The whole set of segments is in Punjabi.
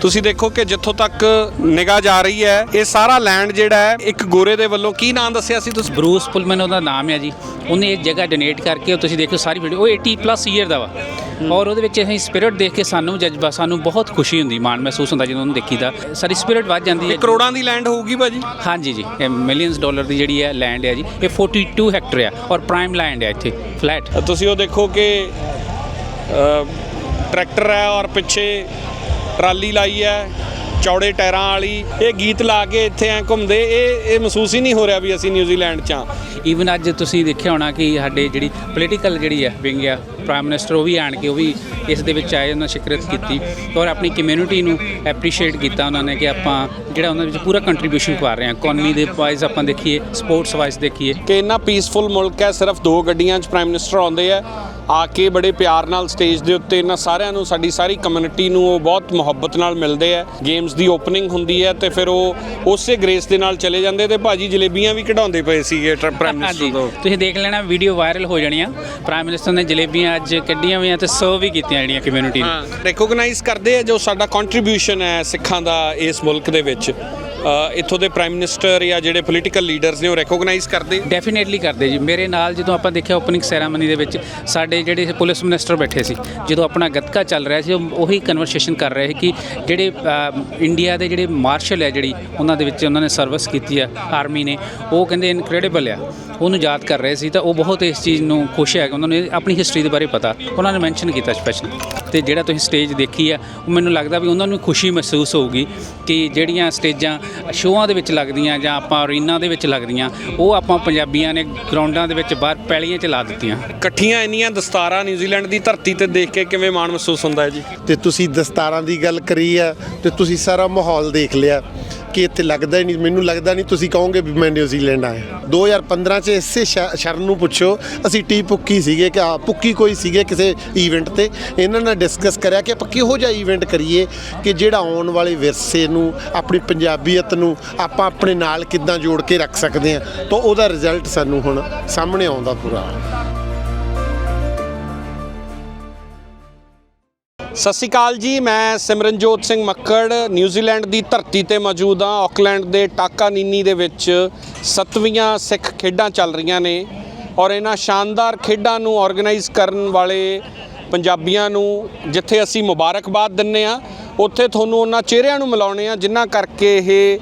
ਤੁਸੀਂ ਦੇਖੋ ਕਿ ਜਿੱਥੋਂ ਤੱਕ ਨਿਗਾਹ ਜਾ ਰਹੀ ਹੈ ਇਹ ਸਾਰਾ ਲੈਂਡ ਜਿਹੜਾ ਹੈ ਇੱਕ ਗੋਰੇ ਦੇ ਵੱਲੋਂ ਕੀ ਨਾਮ ਦੱਸਿਆ ਸੀ ਤੁਸੀਂ? ਬਰੂਸ ਪੁਲਮਨ ਉਹਦਾ ਨਾਮ ਹੈ ਜੀ। ਉਹਨੇ ਇਹ ਜਗ੍ਹਾ ਡੋਨੇਟ ਕਰਕੇ ਉਹ ਤੁਸੀਂ ਦੇਖੋ ਸਾਰੀ ਵੀਡੀਓ ਉਹ 80 ਪਲੱਸ ਈਅਰ ਦਾ ਵਾ। ਔਰ ਉਹਦੇ ਵਿੱਚ ਅਸੀਂ ਸਪਿਰਿਟ ਦੇਖ ਕੇ ਸਾਨੂੰ ਜਜ਼ਬਾ ਸਾਨੂੰ ਬਹੁਤ ਖੁਸ਼ੀ ਹੁੰਦੀ ਮਾਣ ਮਹਿਸੂਸ ਹੁੰਦਾ ਜਦੋਂ ਉਹਨੂੰ ਦੇਖੀਦਾ। ਸਾਡੀ ਸਪਿਰਿਟ ਵੱਧ ਜਾਂਦੀ ਹੈ ਇਹ ਕਰੋੜਾਂ ਦੀ ਲੈਂਡ ਹੋਊਗੀ ਭਾਜੀ? ਹਾਂਜੀ ਜੀ ਇਹ ਮਿਲੀਅਨਸ ਡਾਲਰ ਦੀ ਜਿਹੜੀ ਹੈ ਲੈਂਡ ਹੈ ਜੀ ਇਹ 42 ਹੈਕਟਰ ਹੈ ਔਰ ਪ੍ਰਾਈਮ ਲੈਂਡ ਹੈ ਇੱਥੇ ਫਲੈਟ ਤੁਸੀਂ ਉਹ ਦੇਖੋ ਕਿ ਟਰੈਕਟਰ ਹੈ ਔਰ ਪਿੱਛੇ ਟਰਾਲੀ ਲਾਈ ਹੈ, ਚੌੜੇ ਟਾਇਰਾਂ ਵਾਲੀ, ਇਹ ਗੀਤ ਲਾ ਕੇ ਇੱਥੇ ਐ ਘੁੰਮਦੇ, ਇਹ ਇਹ ਮਹਿਸੂਸ ਹੀ ਨਹੀਂ ਹੋ ਰਿਹਾ ਵੀ ਅਸੀਂ ਨਿਊਜ਼ੀਲੈਂਡ 'ਚ ਆ ਈਵਨ ਅੱਜ ਤੁਸੀਂ ਦੇਖਿਆ ਹੋਣਾ ਕਿ ਸਾਡੇ ਜਿਹੜੀ ਪੋਲੀਟੀਕਲ ਜਿਹੜੀ ਹੈ ਵਿੰਗ ਆ ਪ੍ਰਾਈਮ ਮਿਨਿਸਟਰ ਉਹ ਵੀ ਆਣ ਕੇ, ਉਹ ਵੀ ਇਸ ਦੇ ਵਿੱਚ ਆਏ, ਉਹਨਾਂ ਸ਼ਿਕਰਤ ਕੀਤੀ। ਔਰ ਆਪਣੀ ਕਮਿਊਨਿਟੀ ਨੂੰ ਐਪਰੀਸ਼ੀਏਟ ਕੀਤਾ ਉਹਨਾਂ ਨੇ ਕਿ ਆਪਾਂ ਜਿਹੜਾ ਉਹਨਾਂ ਵਿੱਚ ਪੂਰਾ ਕੰਟਰੀਬਿਊਸ਼ਨ ਕਰ ਰਹੇ ਹਾਂ। ਇਕਨੋਮੀ ਦੇ ਵਾਈਜ਼ ਆਪਾਂ ਦੇਖੀਏ ਸਪੋਰਟਸ ਵਾਈਜ਼ ਦੇਖੀਏ। ਕਿ ਇੰਨਾ ਪੀਸਫੁਲ ਮੁਲਕ ਹੈ ਸਿਰਫ ਦੋ ਗੱਡੀਆਂ 'ਚ ਪ੍ਰਾਈਮ ਮਿਨਿਸਟਰ ਆਉਂਦੇ ਆ। ਆ ਕੇ ਬੜੇ ਪਿਆਰ ਨਾਲ ਸਟੇਜ ਦੇ ਉੱਤੇ ਇਹਨਾਂ ਸਾਰਿਆਂ ਨੂੰ ਸਾਡੀ ਸਾਰੀ ਕਮਿਊਨਿਟੀ ਨੂੰ ਉਹ ਬਹੁਤ ਮੁਹੱਬਤ ਨਾਲ ਮਿਲਦੇ ਆ। ਗੇਮਸ ਦੀ ਓਪਨਿੰਗ ਹੁੰਦੀ ਹੈ ਤੇ ਫਿਰ ਉਹ ਉਸੇ ਗ੍ਰੇਸ ਦੇ ਨਾਲ ਚਲੇ ਜਾਂਦੇ ਤੇ ਭਾਜੀ ਜਲੇਬੀਆਂ ਵੀ ਕਢਾਉਂਦੇ ਪਏ ਸੀਗੇ ਪ੍ਰਾਈਮ ਮਿਨਿਸਟਰ ਤੋਂ। ਤੁਸੀਂ ਦੇਖ ਲੈਣਾ ਵੀਡੀਓ ਵਾਇਰਲ ਹੋ ਜਾਣੀਆਂ। ਪ੍ਰਾਈਮ ਮਿਨਿਸਟਰ ਨੇ ਜਲੇਬੀਆਂ ਅੱਜ ਕੱਢੀਆਂ ਹੋਈਆਂ ਤੇ ਸਰਵ ਵੀ ਕੀਤੀਆਂ ਜਿਹੜੀਆਂ ਕਮਿਊਨਿਟੀ ਨੂੰ। ਰੈਕੋਗਨਾਈਜ਼ ਕਰਦੇ ਆ ਜੋ ਸਾਡਾ ਕੰਟਰੀਬਿਊਸ਼ਨ ਹੈ ਸਿੱਖਾਂ ਦਾ ਇਸ ਮੁਲਕ ਦੇ ਵਿੱਚ। ਅ, ਇੱਥੋਂ ਦੇ ਪ੍ਰਾਈਮ ਮਿਨਿਸਟਰ ਜਾਂ ਜਿਹੜੇ ਪੋਲੀਟੀਕਲ ਲੀਡਰਸ ਨੇ ਉਹ ਰੈਕੋਗਨਾਈਜ਼ ਕਰਦੇ? ਡੈਫੀਨੇਟਲੀ ਕਰਦੇ ਜੀ। ਮੇਰੇ ਨਾਲ ਜਦੋਂ ਆਪਾਂ ਦੇਖਿਆ ਓਪਨਿੰਗ ਸੈਰਾਮਨੀ ਦੇ ਵਿੱਚ, ਸਾਡੇ ਜਿਹੜੇ ਪੁਲਿਸ ਮਿਨਿਸਟਰ ਬੈਠੇ ਸੀ, ਜਦੋਂ ਆਪਣਾ ਗੱਤਕਾ ਚੱਲ ਰਿਹਾ ਸੀ, ਉਹ ਉਹੀ ਕਨਵਰਸੇਸ਼ਨ ਕਰ ਰਹੇ ਸੀ ਕਿ ਜਿਹੜੇ ਇੰਡੀਆ ਦੇ ਜਿਹੜੇ ਮਾਰਸ਼ਲ ਹੈ ਜਿਹੜੀ, ਉਹਨਾਂ ਦੇ ਵਿੱਚ ਉਹਨਾਂ ਨੇ ਸਰਵਿਸ ਕੀਤੀ ਹੈ ਆਰਮੀ ਨੇ, ਉਹ ਕਹਿੰਦੇ ਇਨਕ੍ਰੈਡੀਬਲ ਆ। ਉਹਨੂੰ ਯਾਦ ਕਰ ਰਹੇ ਸੀ ਤਾਂ ਉਹ ਬਹੁਤ ਇਸ ਚੀਜ਼ ਨੂੰ ਖੁਸ਼ ਹੈ ਕਿ ਉਹਨਾਂ ਨੂੰ ਆਪਣੀ ਹਿਸਟਰੀ ਦੇ ਬਾਰੇ ਪਤਾ। ਉਹਨਾਂ ਨੇ ਮੈਂਸ਼ਨ ਕੀਤਾ ਸਪੈਸ਼ਲ ਤੇ ਜਿਹੜਾ ਤੁਸੀਂ ਸਟੇਜ ਦੇਖੀ ਆ, ਉਹ ਮੈਨੂੰ ਲੱਗਦਾ ਵੀ ਉਹਨਾਂ ਨੂੰ ਖੁਸ਼ੀ ਮਹਿਸੂਸ ਹੋਊਗੀ ਕਿ ਜਿਹੜੀਆਂ ਸਟੇਜਾਂ ਸ਼ੋਆਂ ਦੇ ਵਿੱਚ ਲੱਗਦੀਆਂ ਜਾਂ ਆਪਾਂ ਅਰੀਨਾ ਦੇ ਵਿੱਚ ਲੱਗਦੀਆਂ ਉਹ ਆਪਾਂ ਪੰਜਾਬੀਆਂ ਨੇ ਗਰਾਊਂਡਾਂ ਦੇ ਵਿੱਚ ਬਾਹਰ ਪੈਲੀਆਂ 'ਚ ਲਾ ਦਿੱਤੀਆਂ। ਇਕੱਠੀਆਂ ਇੰਨੀਆਂ ਦਸਤਾਰਾਂ ਨਿਊਜ਼ੀਲੈਂਡ ਦੀ ਧਰਤੀ ਤੇ ਦੇਖ ਕੇ ਕਿਵੇਂ ਮਾਣ ਮਹਿਸੂਸ ਹੁੰਦਾ ਹੈ ਜੀ? ਤੇ ਤੁਸੀਂ ਦਸਤਾਰਾਂ ਦੀ ਗੱਲ ਕਰੀ ਆ ਤੇ ਤੁਸੀਂ ਸਾਰਾ ਮਾਹੌਲ ਦੇਖ ਲਿਆ। ਕਿ ਇੱਥੇ ਲੱਗਦਾ ਹੀ ਨਹੀਂ, ਮੈਨੂੰ ਲੱਗਦਾ ਨਹੀਂ, ਤੁਸੀਂ ਕਹੋਗੇ ਵੀ ਮੈਂ ਨਿਊਜ਼ੀਲੈਂਡ ਆਇਆ। 2015 ਚ ਇਸੇ ਸ਼- ਸ਼ਰਨ ਨੂੰ ਪੁੱਛੋ, ਅਸੀਂ ਟੀ ਪੁੱਕੀ ਸੀਗੇ ਕਿ ਆ ਪੁੱਕੀ ਕੋਈ ਸੀਗੇ ਕਿਸੇ ਈਵੈਂਟ ਤੇ। ਇਹਨਾਂ ਨਾਲ ਡਿਸਕਸ ਕਰਿਆ ਕਿ ਆਪਾਂ ਕਿਹੋ ਜਿਹਾ ਈਵੈਂਟ ਕਰੀਏ ਕਿ ਜਿਹੜਾ ਆਉਣ ਵਾਲੇ ਵਿਰਸੇ ਨੂੰ, ਆਪਣੀ ਪੰਜਾਬੀਅਤ ਨੂੰ ਆਪਾਂ ਆਪਣੇ ਨਾਲ ਕਿੱਦਾਂ ਜੋੜ ਕੇ ਰੱਖ ਸਕਦੇ ਹਾਂ। ਤਾਂ ਉਹਦਾ ਰਿਜ਼ਲਟ ਸਾਨੂੰ ਹੁਣ ਸਾਹਮਣੇ ਆਉਂਦਾ ਪੂਰਾ। ਸਤਿ ਸ਼੍ਰੀ ਅਕਾਲ ਜੀ, ਮੈਂ ਸਿਮਰਨਜੋਤ ਸਿੰਘ ਮੱਕੜ ਨਿਊਜ਼ੀਲੈਂਡ ਦੀ ਧਰਤੀ ਤੇ ਮੌਜੂਦ ਹਾਂ। ਆਕਲੈਂਡ ਦੇ ਟਾਕਾ ਨੀਨੀ ਦੇ ਵਿੱਚ ਸੱਤਵੀਆਂ ਸਿੱਖ ਖੇਡਾਂ ਚੱਲ ਰਹੀਆਂ ਨੇ ਔਰ ਇਹਨਾਂ ਸ਼ਾਨਦਾਰ ਖੇਡਾਂ ਨੂੰ ਆਰਗੇਨਾਈਜ਼ ਕਰਨ ਵਾਲੇ ਪੰਜਾਬੀਆਂ ਨੂੰ ਜਿੱਥੇ ਅਸੀਂ ਮੁਬਾਰਕਬਾਦ ਦਿੰਨੇ ਆ ਉੱਥੇ ਤੁਹਾਨੂੰ ਉਹਨਾਂ ਚਿਹਰਿਆਂ ਨੂੰ ਮਿਲਾਉਣੇ ਆ ਜਿਨ੍ਹਾਂ ਕਰਕੇ ਇਹ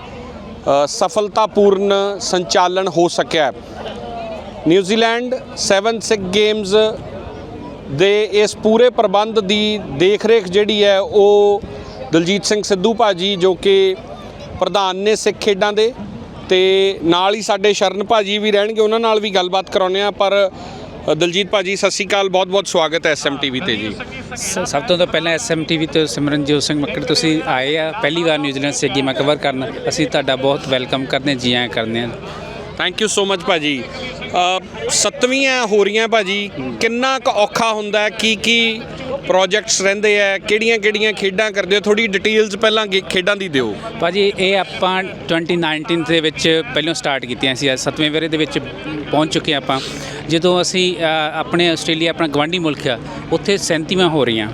ਸਫਲਤਾਪੂਰਨ ਸੰਚਾਲਨ ਹੋ ਸਕਿਆ ਨਿਊਜ਼ੀਲੈਂਡ 7 ਸਿੱਖ ਗੇਮਸ ਦੇ ਇਸ ਪੂਰੇ ਪ੍ਰਬੰਧ ਦੀ ਦੇਖਰੇਖ ਜਿਹੜੀ ਹੈ ਉਹ ਦਲਜੀਤ ਸਿੰਘ ਸਿੱਧੂ ਭਾਜੀ ਜੋ ਕਿ ਪ੍ਰਧਾਨ ਨੇ ਸਿੱਖ ਖੇਡਾਂ ਦੇ ਤੇ ਨਾਲ ਹੀ ਸਾਡੇ ਸ਼ਰਨ ਭਾਜੀ ਵੀ ਰਹਿਣਗੇ ਉਹਨਾਂ ਨਾਲ ਵੀ ਗੱਲਬਾਤ ਕਰਾਉਂਦੇ ਆ ਪਰ ਦਲਜੀਤ ਭਾਜੀ ਸਤਿ ਸ਼੍ਰੀ ਅਕਾਲ ਬਹੁਤ ਬਹੁਤ ਸਵਾਗਤ ਹੈ ਐਸਐਮਟੀਵੀ ਤੇ ਜੀ। ਸਭ ਤੋਂ ਤਾਂ ਪਹਿਲਾਂ ਐਸਐਮਟੀਵੀ ਤੇ ਸਿਮਰਨਜੀਤ ਸਿੰਘ ਮੱਕੜ ਤੁਸੀਂ ਆਏ ਆ ਪਹਿਲੀ ਵਾਰ ਨਿਊਜ਼ੀਲੈਂਡ ਸੇ ਗੇਮਾਂ ਕਵਰ ਕਰਨ ਅਸੀਂ ਤੁਹਾਡਾ ਬਹੁਤ ਵੈਲਕਮ ਕਰਦੇ ਜੀ ਆਇਆਂ ਕਰਦੇ ਹਾਂ। ਥੈਂਕ ਯੂ ਸੋ ਮਚ ਭਾਜੀ। ਸੱਤਵੀਆਂ ਹੋ ਰਹੀਆਂ ਭਾਜੀ। ਕਿੰਨਾ ਕੁ ਔਖਾ ਹੁੰਦਾ ਕੀ ਕੀ ਪ੍ਰੋਜੈਕਟਸ ਰਹਿੰਦੇ ਆ ਕਿਹੜੀਆਂ ਕਿਹੜੀਆਂ ਖੇਡਾਂ ਕਰਦੇ ਹੋ? ਥੋੜੀ ਡਿਟੇਲਸ ਪਹਿਲਾਂ ਗੇ- ਖੇਡਾਂ ਦੀ ਦਿਓ। ਭਾਜੀ, ਇਹ ਆਪਾਂ 2019 ਦੇ ਵਿੱਚ ਪਹਿਲਾਂ ਸਟਾਰਟ ਕੀਤੀਆਂ ਸੀ। ਅੱਜ ਸੱਤਵੇਂ ਵੇਰੇ ਦੇ ਵਿੱਚ ਪਹੁੰਚ ਚੁੱਕੇ ਹਾਂ ਆਪਾਂ। ਜਦੋਂ ਅਸੀਂ ਆਪਣੇ ਆਸਟ੍ਰੇਲੀਆ, ਆਪਣਾ ਗਵਾਂਢੀ ਮੁਲਕ ਆ, ਉੱਥੇ 37ਵਾਂ ਹੋ ਰਹੀਆਂ।